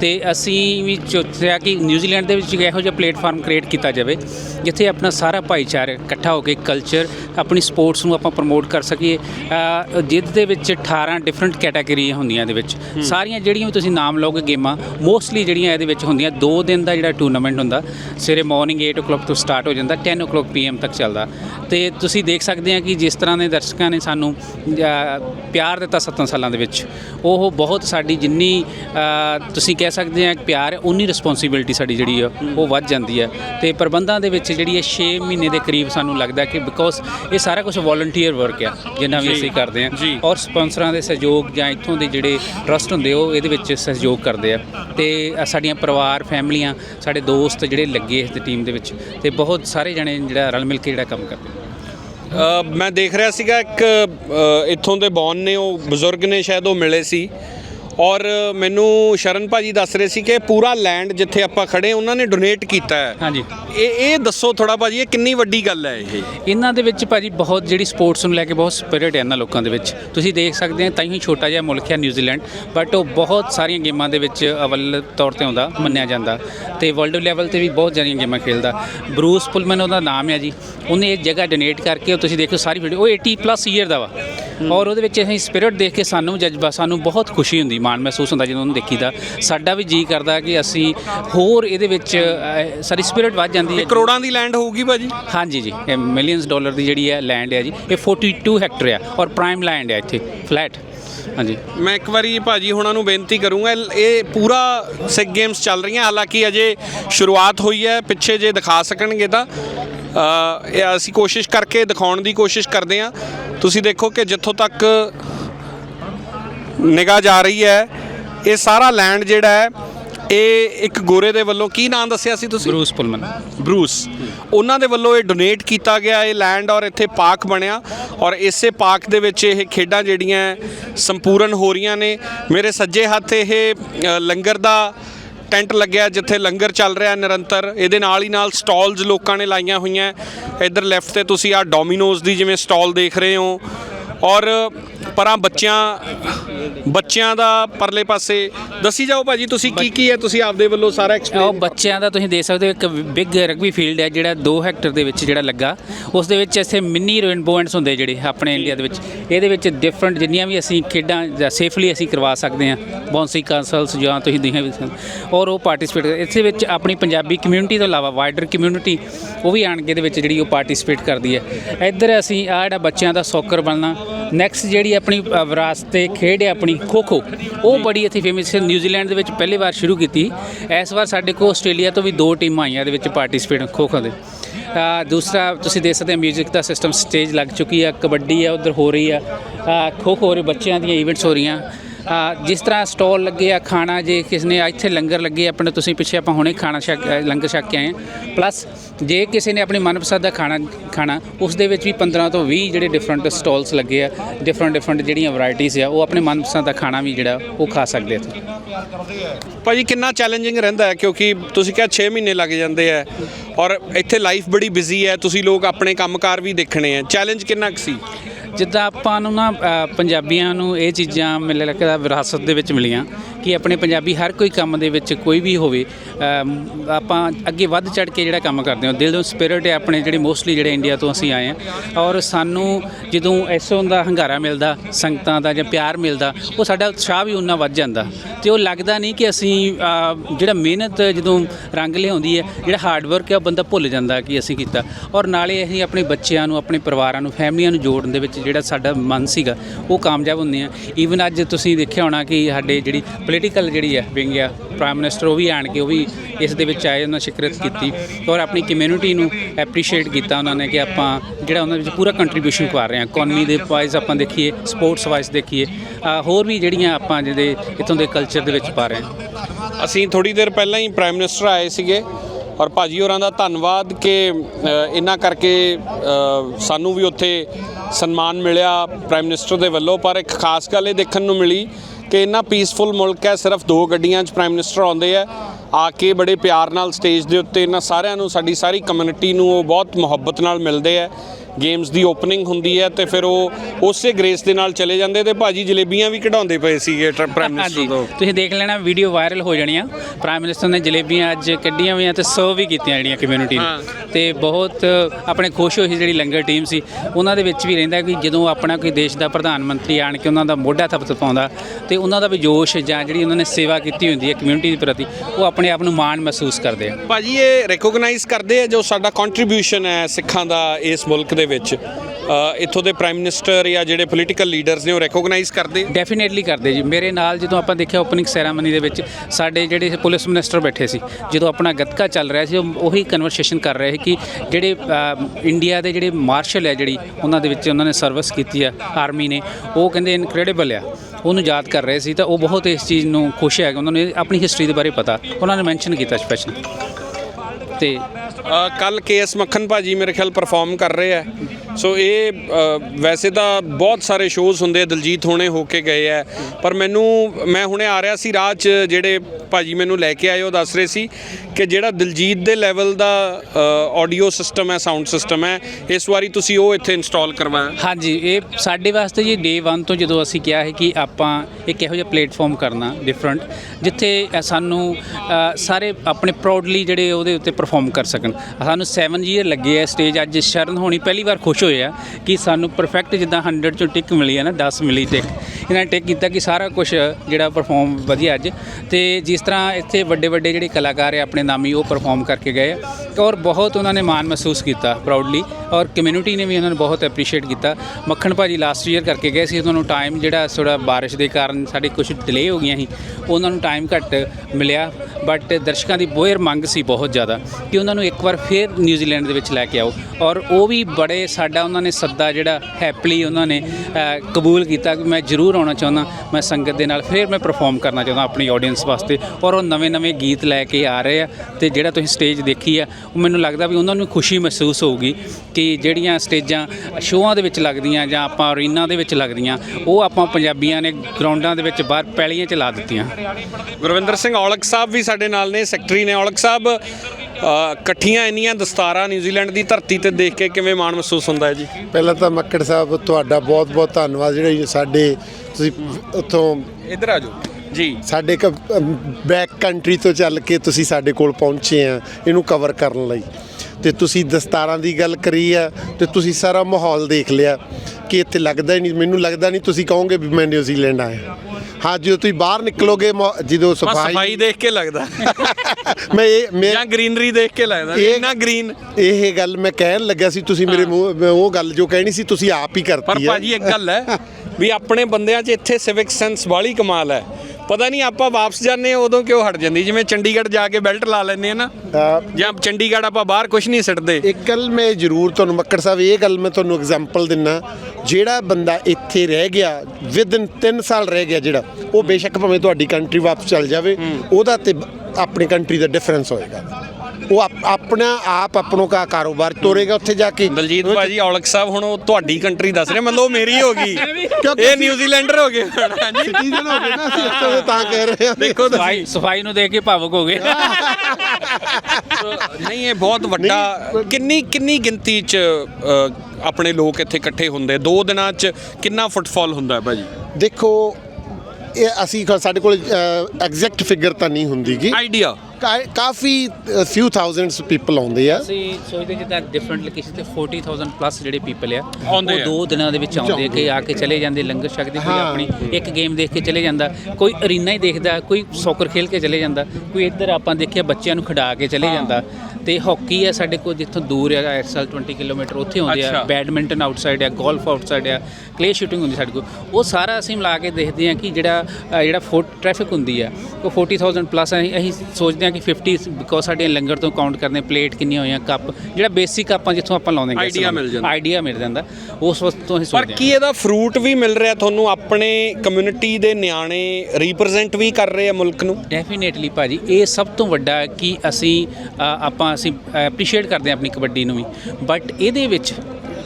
ਤੇ ਅਸੀਂ ਵੀ ਸੋਚਿਆ ਕਿ ਨਿਊਜ਼ੀਲੈਂਡ ਦੇ ਵਿੱਚ ਇੱਕ ਇਹੋ ਜਿਹਾ ਪਲੇਟਫਾਰਮ ਕ੍ਰੀਏਟ ਕੀਤਾ ਜਾਵੇ ਜਿੱਥੇ ਆਪਣਾ ਸਾਰਾ ਭਾਈਚਾਰਾ ਇਕੱਠਾ ਹੋ ਕੇ ਕਲਚਰ ਆਪਣੀ ਸਪੋਰਟਸ ਨੂੰ ਆਪਾਂ ਪ੍ਰਮੋਟ ਕਰ ਸਕੀਏ। ਜਿਸ ਦੇ ਵਿੱਚ 18 ਡਿਫਰੈਂਟ ਕੈਟਾਗਰੀਆਂ ਹੁੰਦੀਆਂ ਇਹਦੇ ਵਿੱਚ। ਸਾਰੀਆਂ ਜਿਹੜੀਆਂ ਵੀ ਤੁਸੀਂ ਨਾਮ ਲਓਗੇ ਗੇਮਾਂ ਮੋਸਟਲੀ ਜਿਹੜੀਆਂ ਇਹਦੇ ਵਿੱਚ ਹੁੰਦੀਆਂ 2 ਦਿਨ ਦਾ ਜਿਹੜਾ ਟੂਰਨਾਮੈਂਟ ਹੁੰਦਾ ਸਵੇਰੇ ਮਾਰਨਿੰਗ 8 ਤੋਂ ਸਟਾਰਟ ਹੋ ਜਾਂਦਾ 10 ਪੀਐਮ ਤੱਕ ਚੱਲਦਾ। ਤੇ ਤੁਸੀਂ ਦੇਖ ਸਕਦੇ ਆ ਕਿ ਜਿਸ ਤਰ੍ਹਾਂ ਦੇ ਦਰਸ਼ਕਾਂ ਨੇ ਸਾਨੂੰ ਪਿਆਰ ਦਿੱਤਾ 7 ਸਾਲਾਂ ਦੇ ਵਿੱਚ ਉਹ ਬਹੁਤ ਸਾਡੀ ਜਿੰਨੀ ਤੁਸੀਂ ਕਹਿ ਸਕਦੇ ਆ ਪਿਆਰ ਹੈ ਉਨੀ ਰਿਸਪੌਂਸਿਬਿਲਟੀ ਸਾਡੀ ਜਿਹੜੀ ਆ ਉਹ ਵੱਧ ਜਾਂਦੀ ਹੈ ਤੇ ਪ੍ਰਬੰਧਾਂ ਦੇ ਵਿੱਚ ਜਿਹੜੀ ਹੈ 6 ਮਹੀਨੇ ਦੇ ਕਰੀਬ ਸਾਨੂੰ ਲੱਗਦਾ ਕਿ ਬਿਕੋਜ਼ ਇਹ ਸਾਰਾ ਕੁਝ ਵੋਲੰਟੀਅਰ ਵਰਕ ਆ ਜਿੰਨਾ ਵੀ ਅਸੀਂ ਕਰਦੇ ਆ ਜੀ। ਔਰ ਸਪਾਂਸਰਾਂ ਦੇ ਸਹਿਯੋਗ ਜਾਂ ਇੱਥੋਂ ਦੇ ਜਿਹੜੇ ਟਰਸਟ ਹੁੰਦੇ ਉਹ ਇਹਦੇ ਵਿੱਚ ਸਹਿਯੋਗ ਕਰਦੇ ਆ। ਤੇ ਸਾਡੀਆਂ ਪਰਿਵਾਰ ਫੈਮਲੀਆਂ ਸਾਡੇ ਦੋਸਤ ਜਿਹੜੇ ਲੱਗੇ ਇਸ ਟੀਮ ਦੇ ਵਿੱਚ ਤੇ ਬਹੁਤ ਸਾਰੇ ਜਣੇ ਜਿਹੜਾ ਰਲ ਮਿਲ ਕੇ ਜਿਹੜਾ ਕੰਮ ਕਰਦੇ ਮੈਂ ਦੇਖ ਰਿਹਾ ਸੀਗਾ ਇੱਕ ਇੱਥੋਂ ਦੇ ਬੌਨ ਨੇ ਉਹ ਬਜ਼ੁਰਗ ਨੇ ਸ਼ਾਇਦ ਉਹ ਮਿਲੇ ਸੀ। ਔਰ ਮੈਨੂੰ ਸ਼ਰਨ ਭਾਜੀ ਦੱਸ ਰਹੇ ਸੀ ਕਿ ਪੂਰਾ ਲੈਂਡ ਜਿੱਥੇ ਆਪਾਂ ਖੜੇ ਉਹਨਾਂ ਨੇ ਡੋਨੇਟ ਕੀਤਾ ਹੈ। ਹਾਂਜੀ। ਇਹ ਇਹ ਦੱਸੋ ਥੋੜਾ ਭਾਜੀ ਇਹ ਕਿੰਨੀ ਵੱਡੀ ਗੱਲ ਹੈ ਇਹ? ਇਹਨਾਂ ਦੇ ਵਿੱਚ ਭਾਜੀ ਬਹੁਤ ਜਿਹੜੀ ਸਪੋਰਟਸ ਨੂੰ ਲੈ ਕੇ ਬਹੁਤ ਸਪਿਰਿਟ ਹੈ ਇਹਨਾਂ ਲੋਕਾਂ ਦੇ ਵਿੱਚ। ਤੁਸੀਂ ਦੇਖ ਸਕਦੇ ਆ ਤਾਂ ਹੀ ਛੋਟਾ ਜਿਹਾ ਮੁਲਕ ਹੈ ਨਿਊਜ਼ੀਲੈਂਡ ਬਟ ਉਹ ਬਹੁਤ ਸਾਰੀਆਂ ਗੇਮਾਂ ਦੇ ਵਿੱਚ ਅਵਲ ਤੌਰ ਤੇ ਆਉਂਦਾ ਮੰਨਿਆ ਜਾਂਦਾ। ਤੇ ਵਰਲਡ ਲੈਵਲ ਤੇ ਵੀ ਬਹੁਤ ਜ਼ਿਆਦੀਆਂ ਗੇਮਾਂ ਖੇਡਦਾ ਬਰੂਸ ਪੁਲਮਨ ਉਹਦਾ ਨਾਮ ਹੈ ਜੀ। ਉਹਨੇ ਇਹ ਜਗ੍ਹਾ ਡੋਨੇਟ ਕਰਕੇ ਉਹ ਤੁਸੀਂ ਦੇਖੋ ਸਾਰੀ ਵੀਡੀਓ ਉਹ 80 ਪਲੱਸ ਈਅਰ ਦਾ ਵਾ। ਔਰ ਉਹਦੇ ਵਿੱਚ ਅਸੀਂ ਸਪਿਰਿਟ ਦੇਖ ਕੇ ਸਾਨੂੰ ਜਜ਼ਬਾ ਸਾਨੂੰ ਬਹੁਤ ਖੁਸ਼ੀ ਹੁੰਦੀ ਮਾਣ ਮਹਿਸੂਸ ਹੁੰਦਾ ਜਦੋਂ ਉਹਨੂੰ ਦੇਖੀਦਾ ਸਾਡਾ ਵੀ ਜੀ ਕਰਦਾ ਕਿ ਅਸੀਂ ਹੋਰ ਇਹਦੇ ਵਿੱਚ ਅਹ, ਸਾਡੀ ਸਪਿਰਿਟ ਵੱਧ ਜਾਂਦੀ ਹੈ। ਕਰੋੜਾਂ ਦੀ ਲੈਂਡ ਹੋਊਗੀ ਭਾਜੀ? ਹਾਂਜੀ ਜੀ ਇਹ ਮਿਲੀਅਨਸ ਡਾਲਰ ਦੀ ਜਿਹੜੀ ਹੈ ਲੈਂਡ ਹੈ ਜੀ ਇਹ 42 ਹੈਕਟਰ ਹੈ ਔਰ ਪ੍ਰਾਈਮ ਲੈਂਡ ਹੈ ਇੱਥੇ ਫਲੈਟ ਹਾਂਜੀ। ਮੈਂ ਇੱਕ ਵਾਰੀ ਭਾਜੀ ਹੁਣਾਂ ਨੂੰ ਬੇਨਤੀ ਕਰੂੰਗਾ ਇਹ- ਇਹ ਪੂਰਾ ਸਿੱਖ ਗੇਮਸ ਚੱਲ ਰਹੀਆਂ ਹਾਲਾਂਕਿ ਅਜੇ ਸ਼ੁਰੂਆਤ ਹੋਈ ਹੈ ਪਿੱਛੇ ਜੇ ਦਿਖਾ ਸਕਣਗੇ ਤਾਂ ਅ, ਇਹ ਅਸੀਂ ਕੋਸ਼ਿਸ਼ ਕਰਕੇ ਦਿਖਾਉਣ ਦੀ ਕੋਸ਼ਿਸ਼ ਕਰਦੇ ਹਾਂ। ਤੁਸੀਂ ਦੇਖੋ ਕਿ ਜਿੱਥੋਂ ਤੱਕ ਨਿਗਾਹ ਜਾ ਰਹੀ ਹੈ। ਇਹ ਸਾਰਾ ਲੈਂਡ ਜਿਹੜਾ ਹੈ ਇਹ ਇੱਕ ਗੋਰੇ ਦੇ ਵੱਲੋਂ ਕੀ ਨਾਮ ਦੱਸਿਆ ਸੀ ਤੁਸੀਂ? Bruce Pullman. ਬਰੂਸ। ਉਹਨਾਂ ਦੇ ਵੱਲੋਂ ਇਹ ਡੋਨੇਟ ਕੀਤਾ ਗਿਆ ਇਹ ਲੈਂਡ ਔਰ ਇੱਥੇ ਪਾਰਕ ਬਣਿਆ। ਔਰ ਇਸੇ ਪਾਰਕ ਦੇ ਵਿੱਚ ਇਹ ਖੇਡਾਂ ਜਿਹੜੀਆਂ ਸੰਪੂਰਨ ਹੋ ਰਹੀਆਂ ਨੇ। ਮੇਰੇ ਸੱਜੇ ਹੱਥ ਇਹ ਲੰਗਰ ਦਾ ਟੈਂਟ ਲੱਗਿਆ ਜਿੱਥੇ ਲੰਗਰ ਚੱਲ ਰਿਹਾ ਨਿਰੰਤਰ। ਇਹਦੇ ਨਾਲ ਹੀ ਨਾਲ ਸਟਾਲਸ ਲੋਕਾਂ ਨੇ ਲਾਈਆਂ ਹੋਈਆਂ। ਇੱਧਰ ਲੈਫਟ ਤੇ ਤੁਸੀਂ ਆ ਡੋਮਿਨੋਜ਼ ਦੀ ਜਿਵੇਂ ਸਟਾਲ ਦੇਖ ਰਹੇ ਹੋ। ਔਰ ਪਰਾਂ ਬੱਚਿਆਂ ਬੱਚਿਆਂ ਦਾ ਪਰਲੇ ਪਾਸੇ ਦੱਸੀ ਜਾਓ ਭਾਜੀ, ਤੁਸੀਂ ਕੀ ਕੀ ਹੈ? ਤੁਸੀਂ ਆਪਦੇ ਵੱਲੋਂ ਸਾਰਾ ਉਹ ਐਕਸਪਲੇਨ ਬੱਚਿਆਂ ਦਾ ਤੁਸੀਂ ਦੇਖ ਸਕਦੇ ਹੋ, ਇੱਕ ਬਿਗ ਰਗਬੀ ਫੀਲਡ ਹੈ, ਜਿਹੜਾ 2 ਹੈਕਟਰ ਦੇ ਵਿੱਚ ਜਿਹੜਾ ਲੱਗਾ। ਉਸ ਦੇ ਵਿੱਚ ਇੱਥੇ ਮਿੰਨੀ ਰੇਨਬੋ ਐਂਡਸ ਹੁੰਦੇ ਜਿਹੜੇ, ਆਪਣੇ ਇੰਡੀਆ ਦੇ ਵਿੱਚ। ਇਹਦੇ ਵਿੱਚ ਡਿਫਰੈਂਟ ਜਿੰਨੀਆਂ ਵੀ ਅਸੀਂ ਖੇਡਾਂ ਸੇਫਲੀ ਅਸੀਂ ਕਰਵਾ ਸਕਦੇ ਹਾਂ ਬੌਂਸੀ ਕਾਂਸਲਸ ਜਾਂ ਤੁਸੀਂ ਦੇਖਿਆ ਵੀ ਔਰ ਉਹ ਪਾਰਟਿਸਿਪੇਟ ਇਸ ਵਿੱਚ ਆਪਣੀ ਪੰਜਾਬੀ ਕਮਿਊਨਿਟੀ ਤੋਂ ਇਲਾਵਾ ਵਾਈਡਰ ਕਮਿਊਨਿਟੀ ਉਹ ਵੀ ਆਣ ਕੇ ਇਹਦੇ ਵਿੱਚ ਜਿਹੜੀ ਉਹ ਪਾਰਟਿਸਿਪੇਟ ਕਰਦੀ ਹੈ। ਇੱਧਰ ਅਸੀਂ ਆ ਜਿਹੜਾ ਬੱਚਿਆਂ ਦਾ ਸੌਕਰ ਬਣਨਾ ਨੈਕਸਟ ਜਿਹੜੀ ਆਪਣੀ ਅ, ਵਿਰਾਸਤ ਤੇ ਖੇਡ ਹੈ ਆਪਣੀ ਖੋ ਖੋ ਉਹ ਬੜੀ ਇੱਥੇ ਫੇਮਸ ਹੈ। ਨਿਊਜ਼ੀਲੈਂਡ ਦੇ ਵਿੱਚ ਪਹਿਲੀ ਵਾਰ ਸ਼ੁਰੂ ਕੀਤੀ। ਇਸ ਵਾਰ ਸਾਡੇ ਕੋਲ ਆਸਟ੍ਰੇਲੀਆ ਤੋਂ ਵੀ ਦੋ ਟੀਮਾਂ ਆਈਆਂ ਇਹਦੇ ਵਿੱਚ ਪਾਰਟਿਸਿਪੇਟ ਖੋ ਖੋ ਦੇ। ਅ, ਦੂਸਰਾ ਤੁਸੀਂ ਦੇਖ ਸਕਦੇ ਹੋ 뮤직 ਦਾ ਸਿਸਟਮ ਸਟੇਜ ਲੱਗ ਚੁੱਕੀ ਆ ਕਬੱਡੀ ਆ ਉਧਰ ਹੋ ਰਹੀ ਆ। ਖੋ ਖੋ ਹੋ ਰਹੀ ਬੱਚਿਆਂ ਦੀਆਂ ਇਵੈਂਟਸ ਹੋ ਰਹੀਆਂ। ਜਿਸ ਤਰ੍ਹਾਂ ਸਟਾਲ ਲੱਗੇ ਆ, ਖਾਣਾ ਜੇ ਕਿਸ ਨੇ ਇੱਥੇ ਲੰਗਰ ਲੱਗੇ, ਆਪਣੇ ਤੁਸੀਂ ਪਿੱਛੇ ਆਪਾਂ ਹੁਣੇ ਖਾਣਾ ਛਕ ਲੰਗਰ ਛਕ ਕੇ ਆਏ ਹਾਂ। ਪਲੱਸ ਜੇ ਕਿਸੇ ਨੇ ਆਪਣੀ ਮਨਪਸੰਦ ਦਾ ਖਾਣਾ ਖਾਣਾ, ਉਸ ਦੇ ਵਿੱਚ ਵੀ 15 ਤੋਂ 20 ਜਿਹੜੇ ਡਿਫਰੈਂਟ ਸਟਾਲਸ ਲੱਗੇ ਆ ਡਿਫਰੈਂਟ ਡਿਫਰੈਂਟ ਜਿਹੜੀਆਂ ਵੈਰਾਈਟੀਆਂ ਆ, ਉਹ ਆਪਣੇ ਮਨਪਸੰਦ ਦਾ ਖਾਣਾ ਵੀ ਜਿਹੜਾ, ਉਹ ਖਾ ਸਕਦੇ ਆ ਇੱਥੇ ਭਾਜੀ, ਕਿੰਨਾ ਚੈਲੰਜਿੰਗ ਰਹਿੰਦਾ ਹੈ, ਕਿਉਂਕਿ ਤੁਸੀਂ ਕਿਹਾ 6 ਮਹੀਨੇ ਲੱਗ ਜਾਂਦੇ ਆ, ਔਰ ਇੱਥੇ ਲਾਈਫ ਬੜੀ ਬਿਜ਼ੀ ਹੈ, ਤੁਸੀਂ ਲੋਕ ਆਪਣੇ ਕੰਮਕਾਰ ਵੀ ਦੇਖਣੇ ਆ। ਚੈਲੰਜ ਕਿੰਨਾ ਕੁ ਸੀ? ਜਿੱਦਾਂ ਆਪਾਂ ਨੂੰ ਨਾ ਅ, ਪੰਜਾਬੀਆਂ ਨੂੰ ਇਹ ਚੀਜ਼ਾਂ ਮੈਨੂੰ ਲੱਗਦਾ ਵਿਰਾਸਤ ਦੇ ਵਿੱਚ ਮਿਲੀਆਂ। ਕਿ ਆਪਣੇ ਪੰਜਾਬੀ ਹਰ ਕੋਈ ਕੰਮ ਦੇ ਵਿੱਚ ਕੋਈ ਵੀ ਹੋਵੇ ਆਪਾਂ ਅੱਗੇ ਵੱਧ ਚੜ ਕੇ ਜਿਹੜਾ ਕੰਮ ਕਰਦੇ ਹਾਂ, ਦਿਲ ਤੋਂ ਸਪਿਰਿਟ ਹੈ ਆਪਣੇ ਜਿਹੜੇ ਮੋਸਟਲੀ ਜਿਹੜੇ ਇੰਡੀਆ ਤੋਂ ਅਸੀਂ ਆਏ ਹਾਂ। ਔਰ ਸਾਨੂੰ ਜਦੋਂ ਐਸੋਂ ਦਾ ਹੰਗਾਰਾ ਮਿਲਦਾ, ਸੰਗਤਾਂ ਦਾ ਜਾਂ ਪਿਆਰ ਮਿਲਦਾ, ਉਹ ਸਾਡਾ ਉਤਸ਼ਾਹ ਵੀ ਉਨਾ ਵੱਧ ਜਾਂਦਾ। ਤੇ ਉਹ ਲੱਗਦਾ ਨਹੀਂ ਕਿ ਅਸੀਂ ਜਿਹੜਾ ਮਿਹਨਤ ਜਦੋਂ ਰੰਗ ਲਿਆਉਂਦੀ ਹੈ, ਜਿਹੜਾ ਹਾਰਡ ਵਰਕ ਹੈ, ਉਹ ਬੰਦਾ ਭੁੱਲ ਜਾਂਦਾ ਕਿ ਅਸੀਂ ਕੀਤਾ। ਔਰ ਨਾਲੇ ਅਸੀਂ ਆਪਣੇ ਬੱਚਿਆਂ ਨੂੰ, ਆਪਣੇ ਪਰਿਵਾਰਾਂ ਨੂੰ, ਫੈਮਲੀਆਂ ਨੂੰ ਜੋੜਨ ਦੇ ਵਿੱਚ ਜਿਹੜਾ ਸਾਡਾ ਮਨ ਸੀਗਾ, ਉਹ ਕਾਮਯਾਬ ਹੁੰਦੇ ਆ ਈਵਨ ਅੱਜ ਤੁਸੀਂ ਦੇਖਿਆ ਹੋਣਾ ਕਿ ਸਾਡੇ ਜਿਹੜੀ ਪੋਲੀਟੀਕਲ ਜਿਹੜੀ ਹੈ ਵਿੰਗ ਆ ਪ੍ਰਾਈਮ ਮਿਨਿਸਟਰ ਉਹ ਵੀ ਆਣ ਕੇ, ਉਹ ਵੀ ਇਸ ਦੇ ਵਿੱਚ ਆਏ, ਉਹਨਾਂ ਸ਼ਿਕਰਤ ਕੀਤੀ ਔਰ ਆਪਣੀ ਕਮਿਊਨਿਟੀ ਨੂੰ ਐਪਰੀਸ਼ੀਏਟ ਕੀਤਾ ਉਹਨਾਂ ਨੇ ਕਿ ਆਪਾਂ ਜਿਹੜਾ ਉਹਨਾਂ ਵਿੱਚ ਪੂਰਾ ਕੰਟਰੀਬਿਊਸ਼ਨ ਕਰ ਰਹੇ ਹਾਂ। ਇਕਨੋਮੀ ਦੇ ਵਾਈਜ਼ ਆਪਾਂ ਦੇਖੀਏ ਸਪੋਰਟਸ ਵਾਈਜ਼ ਦੇਖੀਏ ਹੋਰ ਵੀ ਜਿਹੜੀਆਂ ਆਪਾਂ ਜਿਹਦੇ ਇੱਥੋਂ ਦੇ ਕਲਚਰ ਦੇ ਵਿੱਚ ਪਾ ਰਹੇ ਹਾਂ। ਅਸੀਂ ਥੋੜੀ ਦੇਰ ਪਹਿਲਾਂ ਹੀ ਪ੍ਰਾਈਮ ਮਿਨਿਸਟਰ ਆਏ ਸੀਗੇ ਔਰ ਭਾਜੀ ਹੋਰਾਂ ਦਾ ਧੰਨਵਾਦ ਕਿ ਇਹਨਾਂ ਕਰਕੇ ਸਾਨੂੰ ਵੀ ਉੱਥੇ ਸਨਮਾਨ ਮਿਲਿਆ ਪ੍ਰਾਈਮ ਮਿਨਿਸਟਰ ਦੇ ਵੱਲੋਂ। ਪਰ ਇੱਕ ਖਾਸ ਗੱਲ ਇਹ ਦੇਖਣ ਨੂੰ ਮਿਲੀ ਕਿ ਇੰਨਾ ਪੀਸਫੁਲ ਮੁਲਕ ਹੈ, ਸਿਰਫ ਦੋ ਗੱਡੀਆਂ 'ਚ ਪ੍ਰਾਈਮ ਮਿਨਿਸਟਰ ਆਉਂਦੇ ਆ ਆ ਕੇ ਬੜੇ ਪਿਆਰ ਨਾਲ ਸਟੇਜ ਦੇ ਉੱਤੇ ਇਹਨਾਂ ਸਾਰਿਆਂ ਨੂੰ, ਸਾਡੀ ਸਾਰੀ ਕਮਿਊਨਿਟੀ ਨੂੰ ਉਹ ਬਹੁਤ ਮੁਹੱਬਤ ਨਾਲ ਮਿਲਦੇ ਆ। ਗੇਮਸ ਦੀ ਓਪਨਿੰਗ ਹੁੰਦੀ ਹੈ ਤੇ ਫਿਰ ਉਹ ਉਸੇ ਗ੍ਰੇਸ ਦੇ ਨਾਲ ਚਲੇ ਜਾਂਦੇ ਤੇ ਭਾਜੀ ਜਲੇਬੀਆਂ ਵੀ ਕਢਾਉਂਦੇ ਪਏ ਸੀਗੇ ਪ੍ਰਾਈਮ ਮਿਨਿਸਟਰ ਤੋਂ। ਤੁਸੀਂ ਦੇਖ ਲੈਣਾ ਵੀਡੀਓ ਵਾਇਰਲ ਹੋ ਜਾਣੀਆਂ। ਪ੍ਰਾਈਮ ਮਿਨਿਸਟਰ ਨੇ ਜਲੇਬੀਆਂ ਅੱਜ ਕੱਢੀਆਂ ਹੋਈਆਂ ਤੇ ਸਰਵ ਵੀ ਕੀਤੀਆਂ ਜਿਹੜੀਆਂ ਕਮਿਊਨਿਟੀ। ਨੂੰ। ਤੇ ਬਹੁਤ ਆਪਣੇ ਖੁਸ਼ ਹੋਈ ਜਿਹੜੀ ਲੰਗਰ ਟੀਮ ਸੀ। ਉਹਨਾਂ ਦੇ ਵਿੱਚ ਵੀ ਰਹਿੰਦਾ ਕਿ ਜਦੋਂ ਆਪਣਾ ਕੋਈ ਦੇਸ਼ ਦਾ ਪ੍ਰਧਾਨ ਮੰਤਰੀ ਆਣ ਕੇ ਉਹਨਾਂ ਦਾ ਮੋਢਾ ਥਪਥ ਪਾਉਂਦਾ ਤੇ ਉਹਨਾਂ ਦਾ ਵੀ ਜੋਸ਼ ਜਾਂ ਜਿਹੜੀ ਉਹਨਾਂ ਨੇ ਸੇਵਾ ਕੀਤੀ ਹੁੰਦੀ ਹੈ ਕਮਿਊਨਿਟੀ ਦੇ ਪ੍ਰਤੀ ਉਹ ਆਪਣੇ ਆਪ ਨੂੰ ਮਾਣ ਮਹਿਸੂਸ ਕਰਦੇ ਆ। ਭਾਜੀ ਇਹ ਰੈਕੋਗਨਾਈਜ਼ ਕਰਦੇ ਆ ਜੋ ਸਾਡਾ ਕੰਟਰੀਬਿਊਸ਼ਨ ਹੈ ਸਿੱਖਾਂ ਦਾ ਇਸ ਮੁਲਕ ਦੇ ਵਿੱਚ ਇੱਥੋਂ ਦੇ ਪ੍ਰਾਈਮ ਮਿਨਿਸਟਰ ਜਾਂ ਜਿਹੜੇ ਪੋਲੀਟੀਕਲ ਲੀਡਰਸ ਨੇ ਉਹ ਰੈਕੋਗਨਾਈਜ਼ ਕਰਦੇ? ਡੈਫੀਨੇਟਲੀ ਕਰਦੇ ਜੀ। ਮੇਰੇ ਨਾਲ ਜਦੋਂ ਆਪਾਂ ਦੇਖਿਆ ਓਪਨਿੰਗ ਸੈਰਾਮਨੀ ਦੇ ਵਿੱਚ, ਸਾਡੇ ਜਿਹੜੇ ਪੁਲਿਸ ਮਿਨਿਸਟਰ ਬੈਠੇ ਸੀ, ਜਦੋਂ ਆਪਣਾ ਗੱਤਕਾ ਚੱਲ ਰਿਹਾ ਸੀ, ਉਹ ਉਹੀ ਕਨਵਰਸੇਸ਼ਨ ਕਰ ਰਹੇ ਸੀ ਕਿ ਜਿਹੜੇ ਇੰਡੀਆ ਦੇ ਜਿਹੜੇ ਮਾਰਸ਼ਲ ਹੈ ਜਿਹੜੀ, ਉਹਨਾਂ ਦੇ ਵਿੱਚ ਉਹਨਾਂ ਨੇ ਸਰਵਿਸ ਕੀਤੀ ਆ ਆਰਮੀ ਨੇ, ਉਹ ਕਹਿੰਦੇ ਇਨਕ੍ਰੈਡੀਬਲ ਆ। ਉਹਨੂੰ ਯਾਦ ਕਰ ਰਹੇ ਸੀ ਤਾਂ ਉਹ ਬਹੁਤ ਇਸ ਚੀਜ਼ ਨੂੰ ਖੁਸ਼ ਹੈ ਕਿ ਉਹਨਾਂ ਨੂੰ ਇਹ ਆਪਣੀ ਹਿਸਟਰੀ ਦੇ ਬਾਰੇ ਪਤਾ। ਉਹਨਾਂ ਨੇ ਮੈਂਸ਼ਨ ਕੀਤਾ ਸਪੈਸ਼ਲ ਤੇ ਕੱਲ ਕੇਐਸ ਮੱਖਣ ਭਾਜੀ ਮੇਰੇ ਖਿਆਲ ਪਰਫਾਰਮ ਕਰ ਰਹੇ ਆ। ਸੋ ਇਹ ਵੈਸੇ ਤਾਂ ਬਹੁਤ ਸਾਰੇ ਸ਼ੋਜ਼ ਹੁੰਦੇ ਆ, ਦਲਜੀਤ ਹੋਣੇ ਹੋ ਕੇ ਗਏ ਆ। ਪਰ ਮੈਨੂੰ, ਮੈਂ ਹੁਣੇ ਆ ਰਿਹਾ ਸੀ ਰਾਹ 'ਚ, ਜਿਹੜੇ ਭਾਜੀ ਮੈਨੂੰ ਲੈ ਕੇ ਆਏ, ਉਹ ਦੱਸ ਰਹੇ ਸੀ ਕਿ ਜਿਹੜਾ ਦਲਜੀਤ ਦੇ ਲੈਵਲ ਦਾ ਆਡੀਓ ਸਿਸਟਮ ਹੈ ਸਾਊਂਡ ਸਿਸਟਮ ਹੈ, ਇਸ ਵਾਰੀ ਤੁਸੀਂ ਉਹ ਇੱਥੇ ਇੰਸਟਾਲ ਕਰਵਾਇਆ। ਹਾਂਜੀ, ਇਹ ਸਾਡੇ ਵਾਸਤੇ ਜੀ ਡੇ 1 ਤੋਂ ਜਦੋਂ ਅਸੀਂ ਕਿਹਾ ਹੈ ਕਿ ਆਪਾਂ ਇੱਕ ਇਹੋ ਜਿਹਾ ਪਲੇਟਫਾਰਮ ਕਰਨਾ ਡਿਫਰੈਂਟ ਜਿੱਥੇ ਸਾਨੂੰ ਸਾਰੇ ਆਪਣੇ ਪ੍ਰਾਊਡਲੀ ਜਿਹੜੇ ਉਹਦੇ ਉੱਤੇ ਪਰਫਾਰਮ ਕਰ ਸਕਣ। ਸਾਨੂੰ 7 ਈਅਰ ਲੱਗੇ ਆ ਸਟੇਜ ਅੱਜ ਸ਼ਰਨ ਹੋਣੀ ਪਹਿਲੀ ਵਾਰ ਖੁਸ਼ ਹੋਏ ਆ ਕਿ ਸਾਨੂੰ ਪਰਫੈਕਟ ਜਿੱਦਾਂ 100 ਚੋਂ ਟਿਕ ਮਿਲੀ ਹੈ ਨਾ 10 ਮਿਲੀ ਟਿਕ ਇਹਨਾਂ ਨੇ ਟੇਕ ਕੀਤਾ ਕਿ ਸਾਰਾ ਕੁਝ ਜਿਹੜਾ ਪਰਫਾਰਮ ਵਧੀਆ ਅੱਜ। ਤੇ ਜਿਸ ਤਰ੍ਹਾਂ ਇੱਥੇ ਵੱਡੇ ਵੱਡੇ ਜਿਹੜੇ ਕਲਾਕਾਰ ਆ, ਆਪਣੇ ਨਾਮੀ ਉਹ ਪਰਫਾਰਮ ਕਰਕੇ ਗਏ ਆ। ਔਰ ਬਹੁਤ ਉਹਨਾਂ ਨੇ ਮਾਣ ਮਹਿਸੂਸ ਕੀਤਾ ਪ੍ਰਾਊਡਲੀ ਔਰ ਕਮਿਊਨਿਟੀ ਨੇ ਵੀ ਉਹਨਾਂ ਨੂੰ ਬਹੁਤ ਐਪਰੀਸ਼ੀਏਟ ਕੀਤਾ। ਮੱਖਣ ਭਾਜੀ ਲਾਸਟ ਈਅਰ ਕਰਕੇ ਗਏ ਸੀ, ਉਹਨਾਂ ਨੂੰ ਟਾਈਮ ਜਿਹੜਾ ਥੋੜਾ ਬਾਰਿਸ਼ ਦੇ ਕਾਰਨ ਸਾਡੇ ਕੁਝ ਡਿਲੇ ਹੋ ਗਈਆਂ ਸੀ, ਉਹਨਾਂ ਨੂੰ ਟਾਈਮ ਘੱਟ ਮਿਲਿਆ। ਬਟ ਦਰਸ਼ਕਾਂ ਦੀ ਬੋਇਰ ਮੰਗ ਸੀ ਬਹੁਤ ਜ਼ਿਆਦਾ ਕਿ ਉਹਨਾਂ ਨੂੰ ਇੱਕ ਵਾਰ ਫੇਰ ਨਿਊਜ਼ੀਲੈਂਡ ਦੇ ਵਿੱਚ ਲੈ ਕੇ ਆਓ। ਔਰ ਉਹ ਵੀ ਬੜੇ ਸਾਡਾ ਉਹਨਾਂ ਨੇ ਸੱਦਾ ਜਿਹੜਾ ਹੈਪਲੀ ਉਹਨਾਂ ਨੇ ਕਬੂਲ ਕੀਤਾ ਕਿ ਮੈਂ ਜ਼ਰੂਰ ਆਉਣਾ ਚਾਹੁੰਦਾ, ਮੈਂ ਸੰਗਤ ਦੇ ਨਾਲ ਫਿਰ ਮੈਂ ਪਰਫਾਰਮ ਕਰਨਾ ਚਾਹੁੰਦਾ ਆਪਣੀ ਆਡੀਅנס ਵਾਸਤੇ ਔਰ ਉਹ ਨਵੇਂ-ਨਵੇਂ ਗੀਤ ਲੈ ਕੇ ਆ ਰਹੇ ਆ ਤੇ ਜਿਹੜਾ ਤੁਸੀਂ ਸਟੇਜ ਦੇਖੀ ਆ, ਉਹ ਮੈਨੂੰ ਲੱਗਦਾ ਵੀ ਉਹਨਾਂ ਨੂੰ ਖੁਸ਼ੀ ਮਹਿਸੂਸ ਹੋਊਗੀ ਕਿ ਜਿਹੜੀਆਂ ਸਟੇਜਾਂ ਸ਼ੋਆਂ ਦੇ ਵਿੱਚ ਲੱਗਦੀਆਂ ਜਾਂ ਆਪਾਂ ਅਰੀਨਾ ਦੇ ਵਿੱਚ ਲੱਗਦੀਆਂ, ਉਹ ਆਪਾਂ ਪੰਜਾਬੀਆਂ ਨੇ ਗਰਾਊਂਡਾਂ ਦੇ ਵਿੱਚ ਬਾਹਰ ਪੈਲੀਆਂ 'ਚ ਲਾ ਦਿੱਤੀਆਂ। ਗੁਰਵਿੰਦਰ ਸਿੰਘ ਔਲਖ ਸਾਹਿਬ ਵੀ ਸਾਡੇ ਨਾਲ ਨੇ ਸੈਕਟਰੀ ਨੇ ਔਲਖ ਸਾਹਿਬ। ਇਕੱਠੀਆਂ ਇੰਨੀਆਂ ਦਸਤਾਰਾਂ ਨਿਊਜ਼ੀਲੈਂਡ ਦੀ ਧਰਤੀ ਤੇ ਦੇਖ ਕੇ ਕਿਵੇਂ ਮਾਣ ਮਹਿਸੂਸ ਹੁੰਦਾ ਹੈ ਜੀ? ਪਹਿਲਾਂ ਤਾਂ ਮੱਕੜ ਸਾਹਿਬ ਤੁਹਾਡਾ ਬਹੁਤ ਬਹੁਤ ਧੰਨਵਾਦ। ਜਿਹੜੇ ਸਾਡੇ ਤੁਸੀਂ ਉੱਥੋਂ ਇੱਧਰ ਆ ਜਾਓ। ਜੀ। ਸਾਡੇ ਬੈਕ ਕੰਟਰੀ ਤੋਂ ਚੱਲ ਕੇ ਤੁਸੀਂ ਸਾਡੇ ਕੋਲ ਪਹੁੰਚੇ ਆ ਇਹਨੂੰ ਕਵਰ ਕਰਨ ਲਈ। ਤੇ ਤੁਸੀਂ ਦਸਤਾਰਾਂ ਦੀ ਗੱਲ ਕਰੀ ਆ ਤੇ ਤੁਸੀਂ ਸਾਰਾ ਮਾਹੌਲ ਦੇਖ ਲਿਆ ਕਿ ਇੱਥੇ ਲੱਗਦਾ ਹੀ ਨਹੀਂ ਮੈਨੂੰ ਲੱਗਦਾ ਨਹੀਂ ਤੁਸੀਂ ਕਹੋਗੇ ਵੀ ਮੈਂ ਨਿਊਜ਼ੀਲੈਂਡ ਆਇਆ। ਹਾਂ ਜਦੋਂ ਤੁਸੀਂ ਬਾਹਰ ਨਿਕਲੋਗੇ ਮੌ- ਜਦੋਂ ਸਫ਼ਾਈ ਸਫ਼ਾਈ ਦੇਖ ਕੇ ਲੱਗਦਾ। ਮੈਂ ਇਹ ਮੈਂ ਜਾਂ ਗ੍ਰੀਨਰੀ ਦੇਖ ਕੇ ਲੱਗਦਾ ਵੀ ਇਹ- ਇੰਨਾ ਗ੍ਰੀਨ। ਇਹ ਗੱਲ ਮੈਂ ਕਹਿਣ ਲੱਗਾ ਸੀ ਤੁਸੀਂ ਮੇਰੇ ਮੂੰਹ ਮੈਂ ਉਹ ਗੱਲ ਜੋ ਕਹਿਣੀ ਸੀ ਤੁਸੀਂ ਆਪ ਹੀ ਪਰ ਕਰਤੀ ਹੈ ਭਾਜੀ ਇੱਕ ਗੱਲ ਹੈ ਵੀ ਆਪਣੇ ਬੰਦਿਆਂ 'ਚ ਇੱਥੇ ਸਿਵਿਕ ਸੈਂਸ ਵਾਲੀ ਕਮਾਲ ਹੈ। ਪਤਾ ਨਹੀਂ ਆਪਾਂ ਵਾਪਸ ਜਾਂਦੇ ਹਾਂ ਉਦੋਂ ਕਿਉਂ ਹਟ ਜਾਂਦੀ? ਜਿਵੇਂ ਚੰਡੀਗੜ੍ਹ ਜਾ ਕੇ ਬੈਲਟ ਲਾ ਲੈਂਦੇ ਆ ਨਾ ਜਾਂ ਚੰਡੀਗੜ੍ਹ ਆਪਾਂ ਬਾਹਰ ਕੁਝ ਨਹੀਂ ਸਿੱਟਦੇ। ਇੱਕ ਗੱਲ ਮੈਂ ਜ਼ਰੂਰ ਤੁਹਾਨੂੰ ਮੱਕੜ ਸਾਹਿਬ ਇਹ ਗੱਲ ਮੈਂ ਤੁਹਾਨੂੰ ਐਗਜ਼ਾਮਪਲ ਦਿੰਨਾ। ਜਿਹੜਾ ਬੰਦਾ ਇੱਥੇ ਰਹਿ ਗਿਆ ਵਿਦਨ 3 ਸਾਲ ਰਹਿ ਗਿਆ ਜਿਹੜਾ ਉਹ ਬੇਸ਼ੱਕ ਭਾਵੇਂ ਤੁਹਾਡੀ ਕੰਟਰੀ ਵਾਪਸ ਚੱਲ ਜਾਵੇ ਉਹਦਾ ਤੇ ਆਪਣੀ ਕੰਟਰੀ ਦਾ ਡਿਫਰੈਂਸ ਹੋਏਗਾ। ਉਹ ਆਪ- ਆਪਣਾ ਆਪ ਆਪਣੋ ਕਾ ਕਾਰੋਬਾਰ ਤੋਰੇਗਾ ਉੱਥੇ ਜਾ ਕੇ। ਦਲਜੀਤ ਭਾਜੀ ਔਲਖ ਸਾਹਿਬ ਹੁਣ ਉਹ ਤੁਹਾਡੀ ਕੰਟਰੀ ਦੱਸ ਰਹੇ ਮਤਲਬ ਉਹ ਮੇਰੀ ਹੋ ਗਈ। ਕਿਉਂਕਿ ਇਹ ਨਿਊਜ਼ੀਲੈਂਡਰ ਹੋ ਗਏ। ਹਾਂਜੀ। ਸਿਟੀਜ਼ਨ ਹੋ ਗਏ ਨਾ ਅਸੀਂ ਇੱਥੋਂ ਤਾਂ ਕਹਿ ਰਹੇ ਹਾਂ। ਦੇਖੋ ਸਫ਼ਾਈ ਸਫ਼ਾਈ ਨੂੰ ਦੇਖ ਕੇ ਭਾਵੁਕ ਹੋ ਗਏ। ਨਹੀਂ ਇਹ ਬਹੁਤ ਵੱਡਾ ਕਿੰਨੀ ਕਿੰਨੀ ਗਿਣਤੀ ਚ ਆਪਣੇ ਲੋਕ ਇੱਥੇ ਇਕੱਠੇ ਹੁੰਦੇ? ਦੋ ਦਿਨਾਂ ਚ ਕਿੰਨਾ ਫੁੱਟਫਾਲ ਹੁੰਦਾ ਹੈ ਭਾਜੀ? ਦੇਖੋ ਇਹ ਅਸੀਂ ਸਾਡੇ ਕੋਲ ਐਗਜ਼ੈਕਟ ਫਿਗਰ ਤਾਂ ਨਹੀਂ ਹੁੰਦੀਗੀ ਆਈਡੀਆ ਕਾ- ਕਾਫੀ ਫਿਊ ਥਾਊਜ਼ੈਂਡਸ ਪੀਪਲ ਆਉਂਦੇ ਆ। ਅਸੀਂ ਸੋਚਦੇ ਜਿੱਦਾਂ ਡਿਫਰੈਂਟ ਲੋਕੇਸ਼ਨ ਤੇ 40000 ਪਲੱਸ ਜਿਹੜੇ ਪੀਪਲ ਆ ਆਉਂਦੇ ਉਹ ਆ। ਦੋ ਦਿਨਾਂ ਦੇ ਵਿੱਚ ਆਉਂਦੇ ਆ ਕਿ ਆ। ਕੇ ਚਲੇ ਜਾਂਦੇ ਲੰਗਰ ਛਕਦੇ ਕੋਈ ਹਾਂ। ਆਪਣੀ ਇੱਕ ਗੇਮ ਦੇਖ ਕੇ ਚਲੇ ਜਾਂਦਾ ਕੋਈ ਅਰੀਨਾ ਹੀ ਦੇਖਦਾ ਕੋਈ ਸੌਕਰ ਖੇਲ ਕੇ ਚਲੇ ਜਾਂਦਾ ਕੋਈ ਇੱਧਰ ਆਪਾਂ ਦੇਖਿਆ ਬੱਚਿਆਂ ਨੂੰ ਖਿਡਾ ਕੇ ਚਲੇ ਜਾਂਦਾ। ਤੇ ਹਾਕੀ ਆ ਸਾਡੇ ਕੋਲ ਜਿੱਥੋਂ ਦੂਰ ਆ ਐਕਸਲ 20 ਕਿਲੋਮੀਟਰ ਉੱਥੇ ਆਉਂਦੇ ਅੱਛਾ। ਆ ਬੈਡਮਿੰਟਨ ਆਊਟਸਾਈਡ ਆ ਗੋਲਫ ਆਊਟਸਾਈਡ ਆ ਕਲੇ ਸ਼ੂਟਿੰਗ ਹੁੰਦੀ ਸਾਡੇ ਕੋਲ। ਉਹ ਸਾਰਾ ਅਸੀਂ ਮਿਲਾ ਕੇ ਦੇਖਦੇ ਆ ਕਿ ਜਿਹੜਾ ਅ, ਜਿਹੜਾ ਫੁੱਟ ਟ੍ਰੈਫਿਕ ਹੁੰਦੀ ਆ ਉਹ 40000 ਪਲੱਸ ਅਸੀਂ ਅਸੀਂ ਸੋਚਦੇ ਆ ਕਿ 50 ਬਿਕੋਜ਼ ਸਾਡੇ ਲੰਗਰ ਤੋਂ ਕਾਊਂਟ ਕਰਦੇ ਪਲੇਟ ਕਿੰਨੀਆਂ ਹੋਈਆਂ ਕੱਪ ਜਿਹੜਾ ਬੇਸਿਕ ਆਪਾਂ ਜਿੱਥੋਂ ਆਪਾਂ ਲਾਉਂਦੇ ਹਾਂ Idea ਮਿਲ ਜਾਂਦਾ। ਆਈਡੀਆ ਮਿਲ ਜਾਂਦਾ। ਉਸ ਵਕਤ ਤੋਂ ਅਸੀਂ ਪਰ ਸੋਚਦੇ ਕੀ ਇਹਦਾ ਫਰੂਟ ਵੀ ਮਿਲ ਰਿਹਾ ਤੁਹਾਨੂੰ? ਆਪਣੇ ਕਮਿਊਨਿਟੀ ਦੇ ਨਿਆਣੇ ਰਿਪਰੈਜ਼ੈਂਟ ਵੀ ਕਰ ਰਹੇ ਆ ਮੁਲਕ ਨੂੰ? ਡੈਫੀਨੇਟਲੀ ਭਾਜੀ ਇਹ ਸਭ ਤੋਂ ਵੱਡਾ ਹੈ ਕਿ ਅਸੀਂ ਆਪਾਂ ਅਸੀਂ ਐਪਰੀਸ਼ੀਏਟ ਕਰਦੇ ਹਾਂ ਆਪਣੀ ਕਬੱਡੀ ਨੂੰ ਵੀ। ਬਟ ਇਹਦੇ ਵਿੱਚ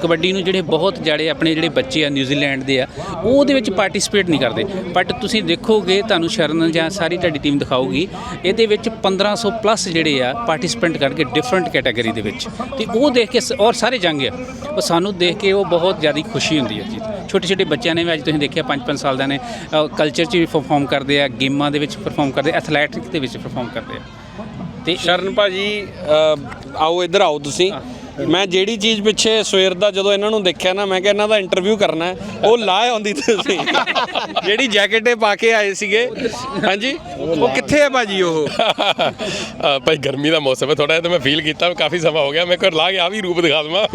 ਕਬੱਡੀ ਨੂੰ ਜਿਹੜੇ ਬਹੁਤ ਜਿਹੜੇ ਆਪਣੇ ਜਿਹੜੇ ਬੱਚੇ ਆ ਨਿਊਜ਼ੀਲੈਂਡ ਦੇ ਆ ਉਹ ਉਹਦੇ ਵਿੱਚ ਪਾਰਟਿਸਿਪੇਟ ਨਹੀਂ ਕਰਦੇ। ਬਟ ਤੁਸੀਂ ਦੇਖੋਗੇ ਤੁਹਾਨੂੰ ਸ਼ਰਨ ਜਾਂ ਸਾਰੀ ਤੁਹਾਡੀ ਟੀਮ ਦਿਖਾਊਗੀ ਇਹਦੇ ਵਿੱਚ 1500 ਪਲੱਸ ਜਿਹੜੇ ਆ ਪਾਰਟਿਸਿਪੈਂਟ ਕਰਕੇ ਡਿਫਰੈਂਟ ਕੈਟਾਗਰੀ ਦੇ ਵਿੱਚ। ਤੇ ਉਹ ਦੇਖ ਕੇ ਔਰ ਸਾਰੇ ਜੰਗ ਆ। ਉਹ ਸਾਨੂੰ ਦੇਖ ਕੇ ਉਹ ਬਹੁਤ ਜ਼ਿਆਦਾ ਖੁਸ਼ੀ ਹੁੰਦੀ ਹੈ ਜੀ। ਛੋਟੇ ਛੋਟੇ ਬੱਚਿਆਂ ਨੇ ਵੀ ਅੱਜ ਤੁਸੀਂ ਦੇਖਿਆ 5-5 ਸਾਲ ਦਾ ਨੇ ਕਲਚਰ 'ਚ ਵੀ ਪਰਫਾਰਮ ਕਰਦੇ ਆ ਗੇਮਾਂ ਦੇ ਵਿੱਚ ਪਰਫਾਰਮ ਕਰਦੇ ਐਥਲੈਟਿਕ ਦੇ ਵਿੱਚ ਪਰਫਾਰਮ ਕਰਦੇ ਆ। ਤੇ ਸ਼ਰਨ ਭਾਜੀ ਆਓ ਇੱਧਰ ਆਓ ਤੁਸੀਂ। ਮੈਂ ਜਿਹੜੀ ਚੀਜ਼ ਪਿੱਛੇ ਸਵੇਰ ਦਾ ਜਦੋਂ ਇਹਨਾਂ ਨੂੰ ਦੇਖਿਆ ਨਾ ਮੈਂ ਕਿਹਾ ਇਹਨਾਂ ਦਾ ਇੰਟਰਵਿਊ ਕਰਨਾ ਹੈ। ਉਹ ਲਾਏ ਆਉਂਦੀ ਤੁਸੀਂ। ਜਿਹੜੀ ਜੈਕਟ ਇਹ ਪਾ ਕੇ ਆਏ ਸੀਗੇ। ਹਾਂਜੀ? ਉਹ ਕਿੱਥੇ ਹੈ ਭਾਜੀ ਉਹ? ਭਾਈ ਗਰਮੀ ਦਾ ਮੌਸਮ ਹੈ ਥੋੜਾ ਜਿਹਾ ਤਾਂ ਮੈਂ ਫੀਲ ਕੀਤਾ ਕਾਫੀ ਸਮਾਂ ਹੋ ਗਿਆ। ਮੈਂ ਕਰ ਲਾ ਕੇ ਆ ਵੀ ਰੂਪ ਦਿਖਾ ਦਵਾਂ।